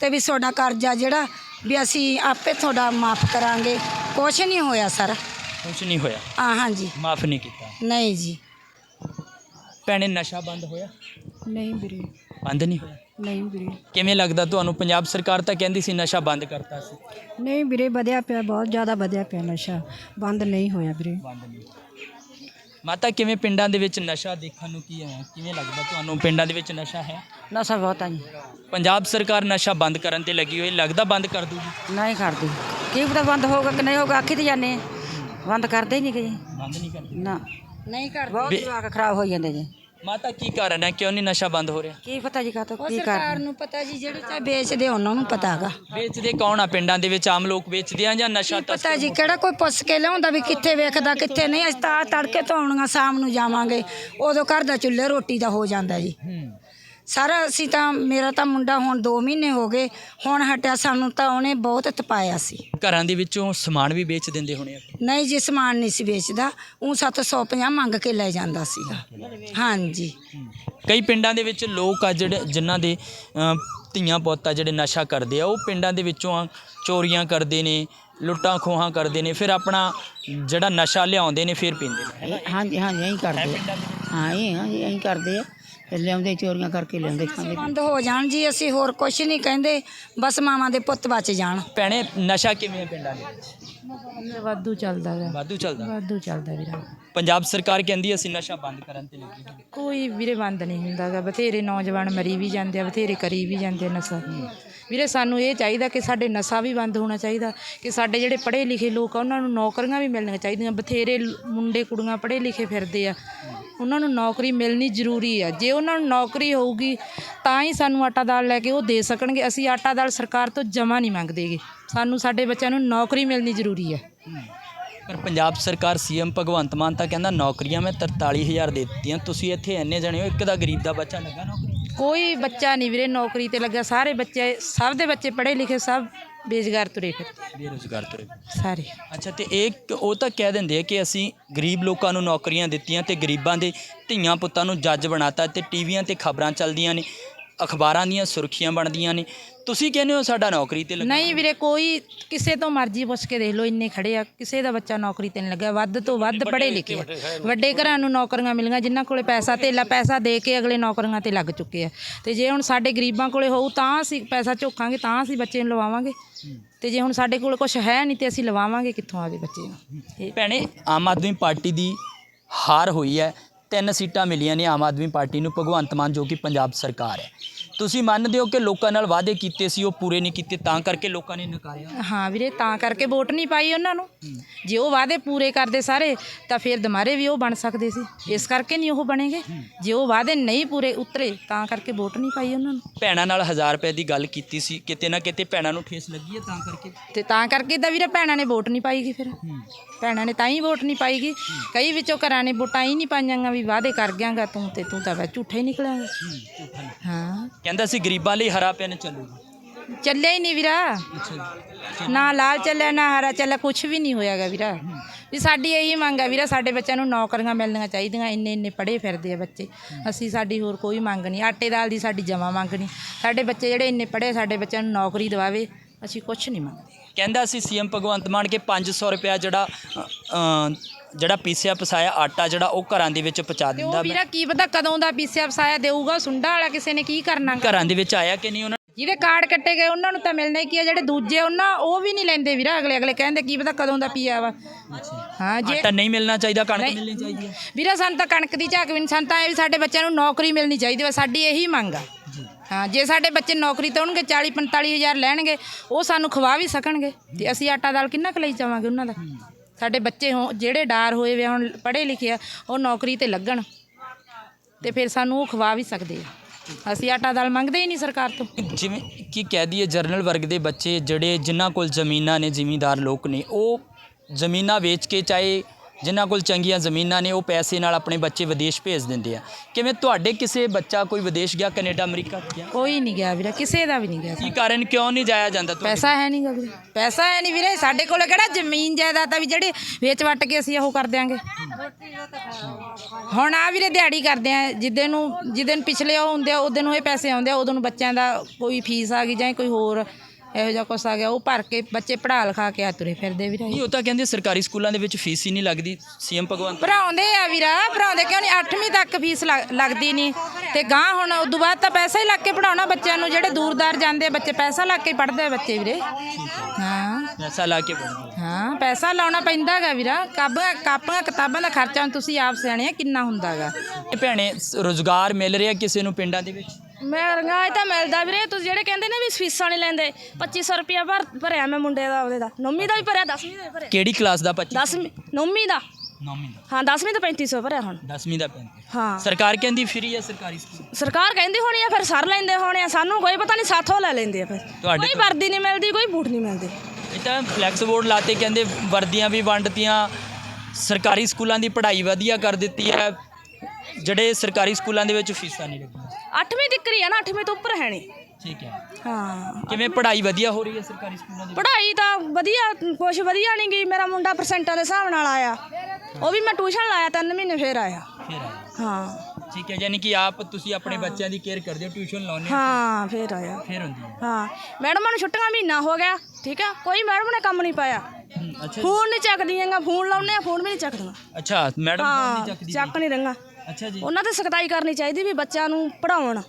ਤੇ ਵੀ ਤੁਹਾਡਾ ਕਰਜ਼ਾ ਜਿਹੜਾ ਵੀ ਅਸੀਂ ਆਪੇ ਤੁਹਾਡਾ ਮਾਫ ਕਰਾਂਗੇ। ਕੁਛ ਨਹੀਂ ਹੋਇਆ ਸਰ। ਕੁਝ ਨਹੀਂ ਹੋਇਆ। ਆ ਹਾਂਜੀ। ਮਾਫ ਨਹੀਂ ਕੀਤਾ। ਨਹੀਂ ਜੀ। ਭੈਣੇ ਨਸ਼ਾ ਬੰਦ ਹੋਇਆ? ਨਹੀਂ ਵੀਰੇ। ਬੰਦ ਨਹੀਂ ਹੋਇਆ? ਨਹੀਂ ਵੀਰੇ। ਕਿਵੇਂ ਲੱਗਦਾ ਤੁਹਾਨੂੰ? ਪੰਜਾਬ ਸਰਕਾਰ ਤਾਂ ਕਹਿੰਦੀ ਸੀ ਨਸ਼ਾ ਬੰਦ ਕਰਤਾ ਸੀ। ਨਹੀਂ ਵੀਰੇ ਵਧਿਆ ਪਿਆ ਬਹੁਤ ਜ਼ਿਆਦਾ ਵਧਿਆ ਪਿਆ ਨਸ਼ਾ। ਬੰਦ ਨਹੀਂ ਹੋਇਆ ਵੀਰੇ। ਬੰਦ ਨਹੀਂ ਮਾਤਾ ਕਿਵੇਂ ਪਿੰਡਾਂ ਦੇ ਵਿੱਚ ਨਸ਼ਾ ਦੇਖਣ ਨੂੰ ਕੀ ਹੈ? ਕਿਵੇਂ ਲੱਗਦਾ ਤੁਹਾਨੂੰ? ਪਿੰਡਾਂ ਦੇ ਵਿੱਚ ਨਸ਼ਾ ਹੈ? ਨਸ਼ਾ ਬਹੁਤ ਆ ਜੀ। ਪੰਜਾਬ ਸਰਕਾਰ ਨਸ਼ਾ ਬੰਦ ਕਰਨ ਤੇ ਲੱਗੀ ਹੋਈ। ਲੱਗਦਾ ਬੰਦ ਕਰ ਦੂਗੀ? ਨਹੀਂ ਕਰਦੀ। ਕੀ ਪਤਾ ਬੰਦ ਹੋਊਗਾ ਕਿ ਨਹੀਂ ਹੋਊਗਾ? ਆਖੀ ਤੇ ਆ। ਬੰਦ ਕਰਦੇ ਹੀ ਨਹੀਂ ਗਏ? ਬੰਦ ਨਹੀਂ ਕਰਦੀ। ਨਾ। ਨਹੀਂ ਕਰਦੇ। ਬਹੁਤ ਜਵਾਕ ਖਰਾਬ ਹੋ ਜਾਂਦੇ ਜੀ। ਮਾਤਾ ਕੀ ਕਾਰਨ ਹੈ? ਕਿਉਂ ਨਹੀਂ ਨਸ਼ਾ ਬੰਦ ਹੋ ਰਿਹਾ? ਕੀ ਪਤਾ ਜੀ ਕਾਤੋਂ ਉਹ ਕੀ ਸਰਕਾਰ ਕਰ ਨੂੰ ਪਤਾ ਜੀ ਜਿਹੜੇ ਚਾਹੇ ਵੇਚਦੇ ਉਹਨਾਂ ਨੂੰ ਪਤਾ ਹੈਗਾ। ਵੇਚਦੇ ਕੌਣ ਆ ਪਿੰਡਾਂ ਦੇ ਵਿੱਚ? ਆਮ ਲੋਕ ਵੇਚਦੇ ਆ ਜਾਂ ਨਸ਼ਾ ਪਤਾ ਜੀ ਕਿਹੜਾ ਕੋਈ ਪੁੱਛ ਕੇ ਲਿਆਉਂਦਾ ਵੀ ਕਿੱਥੇ ਵੇਖਦਾ ਕਿੱਥੇ ਨਹੀਂ? ਅਸੀਂ ਤਾਂ ਤੜਕੇ ਤੋਂ ਆਉਣੀਆਂ ਸ਼ਾਮ ਨੂੰ ਜਾਵਾਂਗੇ। ਉਦੋਂ ਘਰ ਦਾ ਚੁੱਲ੍ਹੇ ਰੋਟੀ ਦਾ ਹੋ ਜਾਂਦਾ ਜੀ। ਹੂੰ। ਸਾਰਾ ਅਸੀਂ ਤਾਂ ਮੇਰਾ ਤਾਂ ਮੁੰਡਾ ਹੁਣ 2 ਮਹੀਨੇ ਹੋ ਗਏ ਹੁਣ ਹਟਿਆ ਸਾਨੂੰ ਤਾਂ ਉਹਨੇ ਬਹੁਤ ਤਪਾਇਆ ਸੀ। ਘਰਾਂ ਦੇ ਵਿੱਚੋਂ ਸਮਾਨ ਵੀ ਵੇਚ ਦਿੰਦੇ ਹੋਣੇ ਆ? ਨਹੀਂ ਜੀ ਸਮਾਨ ਨਹੀਂ ਸੀ ਵੇਚਦਾ ਉਹ 750 ਮੰਗ ਕੇ ਲੈ ਜਾਂਦਾ ਸੀਗਾ। ਹਾਂਜੀ। ਕਈ ਪਿੰਡਾਂ ਦੇ ਵਿੱਚ ਲੋਕ ਆ ਜਿਹੜੇ ਜਿਨ੍ਹਾਂ ਦੇ ਅਮ, ਧੀਆਂ ਪੁੱਤ ਆ ਜਿਹੜੇ ਨਸ਼ਾ ਕਰਦੇ ਆ ਉਹ ਪਿੰਡਾਂ ਦੇ ਵਿੱਚੋਂ ਆ ਚੋਰੀਆਂ ਕਰਦੇ ਨੇ ਲੁੱਟਾਂ ਖੋਹਾਂ ਕਰਦੇ ਨੇ ਫਿਰ ਆਪਣਾ ਜਿਹੜਾ ਨਸ਼ਾ ਲਿਆਉਂਦੇ ਨੇ ਫਿਰ ਪੀਂਦੇ ਨੇ। ਹਾਂਜੀ ਹਾਂਜੀ ਐਂ ਕਰਦੇ ਹਾਂ ਇਹ ਹਾਂਜੀ ਐਂ ਕਰਦੇ ਆ। ਲਿਆਉਂਦੇ ਚੋਰੀਆਂ ਕਰਕੇ ਲਿਆਉਂਦੇ ਖਾਂਦੇ। ਬੰਦ ਹੋ ਜਾਣ ਜੀ ਅਸੀਂ ਹੋਰ ਕੁਝ ਨਹੀਂ ਕਹਿੰਦੇ ਬਸ ਮਾਵਾਂ ਦੇ ਪੁੱਤ ਬਚ ਜਾਣ। ਭੈਣੇ ਨਸ਼ਾ ਕਿਵੇਂ ਹੈ ਪਿੰਡਾਂ ਦੇ? ਵਿੱਚ ਵਾਧੂ ਚੱਲਦਾ ਵਾ ਵਾਧੂ ਚੱਲਦਾ? ਵਾਧੂ ਚੱਲਦਾ ਵੀਰਾ ਪੰਜਾਬ ਸਰਕਾਰ ਕਹਿੰਦੀ ਅਸੀਂ ਨਸ਼ਾ ਬੰਦ ਕਰਨ ਤੇ ਲੱਗੇ ਹਾਂ। ਕੋਈ ਵੀਰੇ ਬੰਦ ਨਹੀਂ ਹੁੰਦਾਗਾ ਬਥੇਰੇ ਨੌਜਵਾਨ ਮਰੀ ਵੀ ਜਾਂਦੇ ਆ ਬਥੇਰੇ ਕਰੀ ਵੀ ਜਾਂਦੇ ਆ ਨਸ਼ਾ। ਵੀਰੇ, ਸਾਨੂੰ ਇਹ ਚਾਹੀਦਾ ਕਿ ਸਾਡੇ ਨਸ਼ਾ ਵੀ ਬੰਦ ਹੋਣਾ ਚਾਹੀਦਾ, ਕਿ ਸਾਡੇ ਜਿਹੜੇ ਪੜ੍ਹੇ ਲਿਖੇ ਲੋਕ ਆ, ਉਹਨਾਂ ਨੂੰ ਨੌਕਰੀਆਂ ਵੀ ਮਿਲਣੀਆਂ ਚਾਹੀਦੀਆਂ। ਬਥੇਰੇ ਮੁੰਡੇ, ਕੁੜੀਆਂ ਪੜ੍ਹੇ ਲਿਖੇ ਫਿਰਦੇ ਆ। ਉਹਨਾਂ ਨੂੰ ਨੌਕਰੀ ਮਿਲਣੀ ਜ਼ਰੂਰੀ ਆ। ਜੇ ਉਹਨਾਂ ਨੂੰ ਨੌਕਰੀ ਹੋਊਗੀ, ਤਾਂ ਹੀ ਸਾਨੂੰ ਆਟਾ ਦਾਲ ਲੈ ਕੇ ਉਹ ਦੇ ਸਕਣਗੇ। ਅਸੀਂ ਆਟਾ ਦਾਲ ਸਰਕਾਰ ਤੋਂ ਜਮਾ ਨਹੀਂ ਮੰਗਦੇਗੇ। ਸਾਨੂੰ, ਸਾਡੇ ਬੱਚਿਆਂ ਨੂੰ ਨੌਕਰੀ ਮਿਲਣੀ ਜ਼ਰੂਰੀ ਆ। ਪਰ ਪੰਜਾਬ ਸਰਕਾਰ ਸੀਐਮ ਭਗਵੰਤ ਮਾਨ ਤਾਂ ਕਹਿੰਦਾ, ਨੌਕਰੀਆਂ ਮੈਂ 43000 ਦੇ ਦਿੱਤੀਆਂ। ਤੁਸੀਂ ਇੱਥੇ ਇੰਨੇ ਜਣੇ ਹੋ, ਇੱਕ ਦਾ ਗਰੀਬ ਦਾ ਬੱਚਾ ਲੱਗਾ ਨੌਕਰੀ ਕੋਈ ਬੱਚਾ ਨਹੀਂ ਵੀਰੇ ਨੌਕਰੀ ਤੇ ਲੱਗਿਆ। ਸਾਰੇ ਬੱਚੇ ਸਭ ਦੇ ਬੱਚੇ ਪੜ੍ਹੇ ਲਿਖੇ ਸਭ ਬੇਜ਼ਗਾਰ ਤੁਰੇ ਫਿਰਦੇ। ਬੇਰੁਜ਼ਗਾਰ ਤੁਰੇ ਸਾਰੇ। ਅੱਛਾ ਤੇ ਇੱਕ ਉਹ ਤਾਂ ਕਹਿ ਦਿੰਦੇ ਆ ਕਿ ਅਸੀਂ ਗਰੀਬ ਲੋਕਾਂ ਨੂੰ ਨੌਕਰੀਆਂ ਦਿੱਤੀਆਂ ਤੇ ਗਰੀਬਾਂ ਦੇ ਧੀਆਂ ਪੁੱਤਾਂ ਨੂੰ ਜੱਜ ਬਣਾਤਾ ਤੇ ਟੀਵੀਆਂ ਤੇ ਖਬਰਾਂ ਚੱਲਦੀਆਂ ਨੇ। ਅਖਬਾਰਾਂ ਦੀਆਂ ਸੁਰਖੀਆਂ ਬਣਦੀਆਂ ਨੇ। ਤੁਸੀਂ ਕਹਿੰਦੇ ਹੋ ਸਾਡਾ ਨੌਕਰੀ ਤੇ ਲੱਗਾ। ਨਹੀਂ ਵੀਰੇ ਕੋਈ ਕਿਸੇ ਤੋਂ ਮਰਜ਼ੀ ਪੁੱਛ ਕੇ ਦੇਖ ਲਓ ਇੰਨੇ ਖੜੇ ਆ। ਕਿਸੇ ਦਾ ਬੱਚਾ ਨੌਕਰੀ ਤੇ ਨਹੀਂ ਲੱਗਿਆ। ਵੱਧ ਤੋਂ ਵੱਧ ਪੜ੍ਹੇ ਲਿਖੇ ਆ। ਵੱਡੇ ਘਰਾਂ ਨੂੰ ਨੌਕਰੀਆਂ ਮਿਲੀਆਂ ਜਿਨ੍ਹਾਂ ਕੋਲੇ ਪੈਸਾ ਧੇਲਾ ਪੈਸਾ ਦੇ ਕੇ ਅਗਲੇ ਨੌਕਰੀਆਂ ਤੇ ਲੱਗ ਚੁੱਕੇ ਆ। ਤੇ ਜੇ ਹੁਣ ਸਾਡੇ ਗਰੀਬਾਂ ਕੋਲੇ ਹੋਊ ਤਾਂ ਅਸੀਂ ਪੈਸਾ ਝੋਕਾਂਗੇ ਤਾਂ ਅਸੀਂ ਬੱਚੇ ਨੂੰ ਲਵਾਵਾਂਗੇ। ਤੇ ਜੇ ਹੁਣ ਸਾਡੇ ਕੋਲ ਕੁਝ ਹੈ ਨਹੀਂ ਤੇ ਅਸੀਂ ਲਵਾਵਾਂਗੇ ਕਿੱਥੋਂ ਆਦੇ ਬੱਚੇ? ਨੂੰ ਇਹ ਭੈਣੇ ਆਮ ਆਦਮੀ ਪਾਰਟੀ ਦੀ ਹਾਰ ਹੋਈ ਹੈ। ਤਿੰਨ ਸੀਟਾਂ ਮਿਲੀਆਂ ਨੇ ਆਮ ਆਦਮੀ ਪਾਰਟੀ ਨੂੰ ਭਗਵੰਤ ਮਾਨ ਜੋ ਕਿ ਪੰਜਾਬ ਸਰਕਾਰ ਹੈ। ਤੁਸੀਂ ਮੰਨਦੇ ਹੋ ਕਿ ਲੋਕਾਂ ਨਾਲ ਵਾਅਦੇ ਕੀਤੇ ਸੀ ਉਹ ਪੂਰੇ ਨਹੀਂ ਕੀਤੇ ਤਾਂ ਕਰਕੇ ਲੋਕਾਂ ਨੇ ਨਕਾਰਿਆ ਹਾਂ ਵੀਰੇ ਤਾਂ ਕਰਕੇ ਵੋਟ ਨਹੀਂ ਪਾਈ ਉਹਨਾਂ ਨੂੰ। ਜੇ ਉਹ ਵਾਅਦੇ ਪੂਰੇ ਕਰਦੇ ਸਾਰੇ ਤਾਂ ਫਿਰ ਦੁਬਾਰੇ ਵੀ ਉਹ ਬਣ ਸਕਦੇ ਸੀ। ਇਸ ਕਰਕੇ ਨਹੀਂ ਉਹ ਬਣੇਗੇ। ਜੇ ਉਹ ਵਾਅਦੇ ਨਹੀਂ ਪੂਰੇ ਉਤਰੇ ਤਾਂ ਕਰਕੇ ਵੋਟ ਨਹੀਂ ਪਾਈ ਉਹਨਾਂ ਨੂੰ। ਭੈਣਾਂ ਨਾਲ 1000 ਰੁਪਏ ਦੀ ਗੱਲ ਕੀਤੀ ਸੀ ਕਿਤੇ ਨਾ ਕਿਤੇ ਭੈਣਾਂ ਨੂੰ ਠੇਸ ਲੱਗੀ ਹੈ ਤਾਂ ਕਰਕੇ? ਤੇ ਤਾਂ ਕਰਕੇ ਤਾਂ ਵੀਰੇ ਭੈਣਾਂ ਨੇ ਵੋਟ ਨਹੀਂ ਪਾਈਗੀ ਫਿਰ। ਭੈਣਾਂ ਨੇ ਤਾਂ ਹੀ ਵੋਟ ਨਹੀਂ ਪਾਈਗੀ ਕਈ ਵਿੱਚੋਂ ਘਰਾਂ ਨੇ ਵੋਟਾਂ ਹੀ ਨਹੀਂ ਪਾਈਆਂਗਾ ਵੀ ਵਾਅਦੇ ਕਰ ਗਿਆਂਗਾ ਤੂੰ ਤੇ ਤੂੰ ਤਾਂ ਵੈ ਝੂਠਾ ਹੀ ਨਿਕਲਾਂਗਾ ਹਾਂ ਕਹਿੰਦਾ ਸੀ ਗਰੀਬਾਂ ਲਈ ਹਰਾ ਪੈਨ ਚੱਲੂਗਾ ਚੱਲਿਆ ਹੀ ਨਹੀਂ ਵੀਰਾ। ਨਾ ਲਾਲ ਚੱਲਿਆ ਨਾ ਹਰਾ ਚੱਲਿਆ ਕੁਝ ਵੀ ਨਹੀਂ ਹੋਇਆਗਾ ਵੀਰਾ। ਵੀ ਸਾਡੀ ਇਹੀ ਮੰਗ ਆ ਵੀਰਾ ਸਾਡੇ ਬੱਚਿਆਂ ਨੂੰ ਨੌਕਰੀਆਂ ਮਿਲਣੀਆਂ ਚਾਹੀਦੀਆਂ ਇੰਨੇ ਇੰਨੇ ਪੜ੍ਹੇ ਫਿਰਦੇ ਆ ਬੱਚੇ। ਅਸੀਂ ਸਾਡੀ ਹੋਰ ਕੋਈ ਮੰਗ ਨਹੀਂ ਆਟੇ ਦਾਲ ਦੀ ਸਾਡੀ ਜਮਾ ਮੰਗ ਨਹੀਂ। ਸਾਡੇ ਬੱਚੇ ਜਿਹੜੇ ਇੰਨੇ ਪੜ੍ਹੇ ਸਾਡੇ ਬੱਚਿਆਂ ਨੂੰ ਨੌਕਰੀ ਦਿਵਾਵੇ ਅਸੀਂ ਕੁਝ ਨਹੀਂ ਮੰਗਦੇ। ਕਹਿੰਦਾ ਸੀ ਸੀਐਮ ਭਗਵੰਤ ਮਾਨ ਕੇ 500 ਰੁਪਿਆ ਜਿਹੜਾ ਜਿਹੜਾ ਪੀਸਿਆ ਪਸਾਇਆ ਆਟਾ ਜਿਹੜਾ ਉਹ ਘਰਾਂ ਦੇ ਵਿੱਚ ਪਹੁੰਚਾ ਤੇ ਉਹ ਦਿੰਦਾ ਵੀਰਾ ਕੀ ਪਤਾ ਕਦੋਂ ਦਾ ਪੀਸਿਆ ਵਸਾਇਆ ਦੇਊਗਾ ਸੁੰਡਾ ਵਾਲਾ ਕਿਸੇ ਨੇ ਕੀ ਕਰਨਾ। ਘਰਾਂ ਦੇ ਵਿੱਚ ਆਇਆ ਕਿ ਨਹੀਂ ਉਹਨਾਂ ਜਿਹਦੇ ਕਾਰਡ ਕੱਟੇ ਗਏ ਉਹਨਾਂ ਨੂੰ ਤਾਂ ਮਿਲਣਾ ਹੀ ਕੀ ਆ ਜਿਹੜੇ ਦੂਜੇ ਉਹਨਾਂ ਉਹ ਵੀ ਨਹੀਂ ਲੈਂਦੇ ਵੀਰਾ ਅਗਲੇ ਅਗਲੇ ਕਹਿੰਦੇ ਕੀ ਪਤਾ ਕਦੋਂ ਦਾ ਪੀਆ ਵਾ। ਹਾਂ ਜੇ ਆਟਾ ਨਹੀਂ ਮਿਲਣਾ ਚਾਹੀਦਾ ਕਣਕ। ਮਿਲਣੀ ਚਾਹੀਦੀ ਹੈ ਵੀਰਾ ਸਾਨੂੰ ਤਾਂ ਕਣਕ ਦੀ ਝਾਕ ਵੀ ਨਹੀਂ ਸਾਨੂੰ ਤਾਂ ਇਹ ਵੀ ਸਾਡੇ ਬੱਚਿਆਂ ਨੂੰ ਨੌਕਰੀ ਮਿਲਣੀ ਚਾਹੀਦੀ ਵਾ ਸਾਡੀ ਇਹੀ ਮੰਗ ਆ। ਹਾਂ, ਜੇ ਸਾਡੇ ਬੱਚੇ ਨੌਕਰੀ ਤੇ ਹੋਣਗੇ 40 45 ਹਜ਼ਾਰ ਲੈਣਗੇ, ਉਹ ਸਾਨੂੰ ਖਵਾ ਵੀ ਸਕਣਗੇ। ਤੇ ਅਸੀਂ ਆਟਾ ਦਾਲ ਕਿੰਨਾ ਕੁ ਲਈ ਜਾਵਾਂਗੇ ਉਹਨਾਂ ਦਾ? ਸਾਡੇ ਬੱਚੇ ਹੋ ਜਿਹੜੇ ਡਾਰ ਹੋਏ ਵੇ ਹੁਣ ਪੜ੍ਹੇ ਲਿਖੇ ਆ, ਉਹ ਨੌਕਰੀ ਤੇ ਲੱਗਣ। ਤੇ ਫਿਰ ਸਾਨੂੰ ਉਹ ਖਵਾ ਵੀ ਸਕਦੇ ਆ। ਅਸੀਂ ਆਟਾ ਦਾਲ ਮੰਗਦੇ ਹੀ ਨਹੀਂ ਸਰਕਾਰ ਤੋਂ। ਜਿਵੇਂ ਕੀ ਕਹਿ ਦਈਏ, ਜਰਨਲ ਵਰਗ ਦੇ ਬੱਚੇ ਜਿਹੜੇ ਜਿਨ੍ਹਾਂ ਕੋਲ ਜ਼ਮੀਨਾਂ ਨੇ, ਜ਼ਿਮੀਂਦਾਰ ਲੋਕ ਨੇ, ਉਹ ਜ਼ਮੀਨਾਂ ਵੇਚ ਕੇ ਚਾਹੇ ਜਿਨ੍ਹਾਂ ਕੋਲ ਚੰਗੀਆਂ ਜ਼ਮੀਨਾਂ ਨੇ ਉਹ ਪੈਸੇ ਨਾਲ ਆਪਣੇ ਬੱਚੇ ਵਿਦੇਸ਼ ਭੇਜ ਦਿੰਦੇ ਆ। ਕਿਵੇਂ ਤੁਹਾਡੇ ਕਿਸੇ ਬੱਚਾ ਕੋਈ ਵਿਦੇਸ਼ ਗਿਆ ਕੈਨੇਡਾ ਅਮਰੀਕਾ ਗਿਆ? ਕੋਈ ਨਹੀਂ ਗਿਆ ਵੀਰਾ ਕਿਸੇ ਦਾ ਵੀ ਨਹੀਂ ਗਿਆ। ਕੀ ਕਾਰਨ ਕਿਉਂ ਨਹੀਂ ਜਾਇਆ ਜਾਂਦਾ ਤੁਹਾਡੇ? ਪੈਸਾ ਹੈ ਨਹੀਂਗਾ ਵੀਰੇ ਪੈਸਾ ਹੈ ਨਹੀਂ ਵੀਰੇ ਸਾਡੇ ਕੋਲ ਕਿਹੜਾ ਜ਼ਮੀਨ ਜਾਇਦਾਦ ਆ ਵੀ ਜਿਹੜੇ ਵੇਚ ਵੱਟ ਕੇ ਅਸੀਂ ਉਹ ਕਰ ਦਿਆਂਗੇ। ਹੁਣ ਆ ਵੀਰੇ ਦਿਹਾੜੀ ਕਰਦੇ ਆ ਜਿੱਦੇ ਨੂੰ ਜਿੱਦੇ ਨੂੰ ਪਿਛਲੇ ਉਹ ਹੁੰਦੇ ਆ ਉਹਦੇ ਨੂੰ ਇਹ ਪੈਸੇ ਆਉਂਦੇ ਆ ਉਦੋਂ ਨੂੰ ਬੱਚਿਆਂ ਦਾ ਕੋਈ ਫੀਸ ਆ ਗਈ ਜਾਂ ਕੋਈ ਹੋਰ ਇਹੋ ਜਿਹਾ ਕੁਛ ਆ ਗਿਆ ਉਹ ਭਰ ਕੇ ਬੱਚੇ ਪੜ੍ਹਾ ਲਿਖਾ ਕੇ ਆ ਤੁਰੇ ਫਿਰਦੇ ਵੀਰੇ ਨਹੀਂ ਉਹ ਤਾਂ ਕਹਿੰਦੇ ਸਰਕਾਰੀ ਸਕੂਲਾਂ ਦੇ ਵਿੱਚ ਫੀਸ ਹੀ ਨਹੀਂ ਲੱਗਦੀ ਸੀਐਮ ਭਗਵੰਤ ਭਰਾਉਂਦੇ ਆ ਵੀਰਾ ਭਰਾਉਂਦੇ ਕਿਉਂ ਨਹੀਂ? 8ਵੀਂ ਤੱਕ ਫੀਸ ਲੱਗ- ਲੱਗਦੀ ਨਹੀਂ। ਤੇ ਗਾਂ ਹੁਣ ਉਦੋਂ ਬਾਅਦ ਤਾਂ ਪੈਸਾ ਹੀ ਲੱਗ ਕੇ ਪੜਾਉਣਾ ਬੱਚਿਆਂ ਨੂੰ ਜਿਹੜੇ ਦੂਰਦਾਰ ਜਾਂਦੇ ਆ ਬੱਚੇ ਪੈਸਾ ਲੱਗ ਕੇ ਪੜ੍ਹਦੇ ਆ ਬੱਚੇ ਵੀਰੇ। ਹਾਂ। ਪੈਸਾ ਲਾ ਕੇ ਪੜ੍ਹਦੇ ਹਾਂ ਪੈਸਾ ਲਾਉਣਾ ਪੈਂਦਾਗਾ ਵੀਰਾ। ਕਾਪੀਆਂ ਕਾਪੀਆਂ ਕਿਤਾਬਾਂ ਦਾ ਖਰਚਾ ਹੁਣ ਤੁਸੀਂ ਆਪ ਸਿਆਣੇ ਆ ਕਿੰਨਾ ਹੁੰਦਾਗਾ। ਇਹ ਭੈਣੇ ਰੋਜ਼ਗਾਰ ਮਿਲ ਰਿਹਾ ਕਿਸੇ ਨੂੰ ਪਿੰਡਾਂ ਦੇ ਵਿੱਚ? ਮੈਂ ਰੰਗਾਜ ਤਾਂ ਮਿਲਦਾ ਵੀਰੇ ਤੁਸੀਂ ਜਿਹੜੇ ਕਹਿੰਦੇ ਨੇ ਵੀ ਫੀਸਾਂ ਨਹੀਂ ਲੈਂਦੇ 2500 ਰੁਪਇਆ ਭਰ ਭਰਿਆ ਮੈਂ ਮੁੰਡੇ ਦਾ ਉਹਦੇ ਦਾ। ਨੌਵੀਂ ਦਾ ਵੀ ਭਰਿਆ 10ਵੀਂ ਦਾ ਵੀ ਭਰਿਆ। ਕਿਹੜੀ ਕਲਾਸ ਦਾ 25 10ਵੀਂ ਨੌਵੀਂ ਦਾ। ਨੌਵੀਂ ਦਾ। ਹਾਂ 10ਵੀਂ ਦਾ 3500 ਭਰਿਆ ਹੁਣ। 10ਵੀਂ ਦਾ 35 ਹਾਂ। ਸਰਕਾਰ ਕਹਿੰਦੀ ਫ੍ਰੀ ਹੈ ਸਰਕਾਰੀ ਸਕੂਲ? ਸਰਕਾਰ ਕਹਿੰਦੀ ਹੋਣੀ ਆ ਫਿਰ ਸਰ ਲੈਂਦੇ ਹੋਣੇ ਆ ਸਾਨੂੰ ਕੋਈ ਪਤਾ ਨਹੀਂ ਸਾਥੋਂ ਲੈ ਲੈਂਦੇ ਆ ਫਿਰ। ਤੁਹਾਡੇ ਕੋਈ ਵਰਦੀ ਨਹੀਂ ਮਿਲਦੀ ਕੋਈ ਬੂਟ ਨਹੀਂ ਮਿਲਦੇ। ਇਹ ਤਾਂ ਫਲੈਕਸ ਬੋਰਡ ਲਾਤੇ ਕਹਿੰਦੇ ਵਰਦੀਆਂ ਵੀ ਵੰਡਤੀਆਂ ਸਰਕਾਰੀ ਸਕੂਲਾਂ ਦੀ ਪੜ੍ਹਾਈ ਵਧੀਆ ਕਰ ਦਿੱਤੀ ਹੈ ਜਿਹੜੇ ਸਰਕਾਰੀ ਸਕੂਲਾਂ ਦੇ ਵਿੱਚ ਫੀਸਾਂ ਨਹੀਂ ਲੱਗੀਆਂ। 8ਵੀਂ ਤੱਕ ਹੀ ਆ ਨਾ 8ਵੀਂ ਤੋਂ ਉੱਪਰ ਹੈ ਨਹੀਂ ਠੀਕ ਹੈ। ਹਾਂ। ਕਿਵੇਂ ਪੜ੍ਹਾਈ ਵਧੀਆ ਹੋ ਰਹੀ ਹੈ ਸਰਕਾਰੀ ਸਕੂਲਾਂ ਦੇ ਪੜ੍ਹਾਈ ਤਾਂ ਵਧੀਆ ਕੁਛ ਵਧੀਆ ਨਹੀਂ ਗਈ। ਮੇਰਾ ਮੁੰਡਾ ਪਰਸੈਂਟਾਂ ਦੇ ਹਿਸਾਬ ਨਾਲ ਆਇਆ। ਉਹ ਵੀ ਮੈਂ ਟਿਊਸ਼ਨ ਲਾਇਆ ਤਿੰਨ ਮਹੀਨੇ ਫੇਰ ਆਇਆ। ਫਿਰ ਆਇਆ। ਹਾਂ। ਠੀਕ ਹੈ ਯਾਨੀ ਕਿ ਆਪ ਤੁਸੀਂ ਆਪਣੇ ਬੱਚਿਆਂ ਦੀ ਕੇਅਰ ਕਰਦੇ ਹੋ ਟਿਊਸ਼ਨ ਲਾਉਂਦੇ ਹੋ? ਹਾਂ ਫੇਰ ਆਇਆ। ਫਿਰ ਹੁੰਦੀ ਹੈ। ਹਾਂ। ਮੈਡਮਾਂ ਨੂੰ ਛੁੱਟੀਆਂ ਮਹੀਨਾ ਹੋ ਗਿਆ ਠੀਕ ਆ ਕੋਈ ਮੈਡਮ ਨੇ ਕੰਮ ਨਹੀਂ ਪਾਇਆ। ਹੂੰ, ਅੱਛਾ ਫੋਨ ਨਹੀਂ ਚੱਕਦੀਆਂ ਫੋਨ ਲਾਉਨੇ ਆ ਫੋਨ ਵੀ ਨਹੀਂ ਚੱਕਦੀਆਂ। ਅੱਛਾ ਮੈਡਮ ਨਹੀਂ ਚੱਕਦੀ ਚੱਕ ਨਹੀਂ ਰੰਗਾ ਅੱਛਾ ਜੀ। ਉਹਨਾਂ ਤੇ ਸਖਤਾਈ ਕਰਨੀ ਚਾਹੀਦੀ ਵੀ ਬੱਚਿਆਂ ਨੂੰ ਪੜਾਉਣ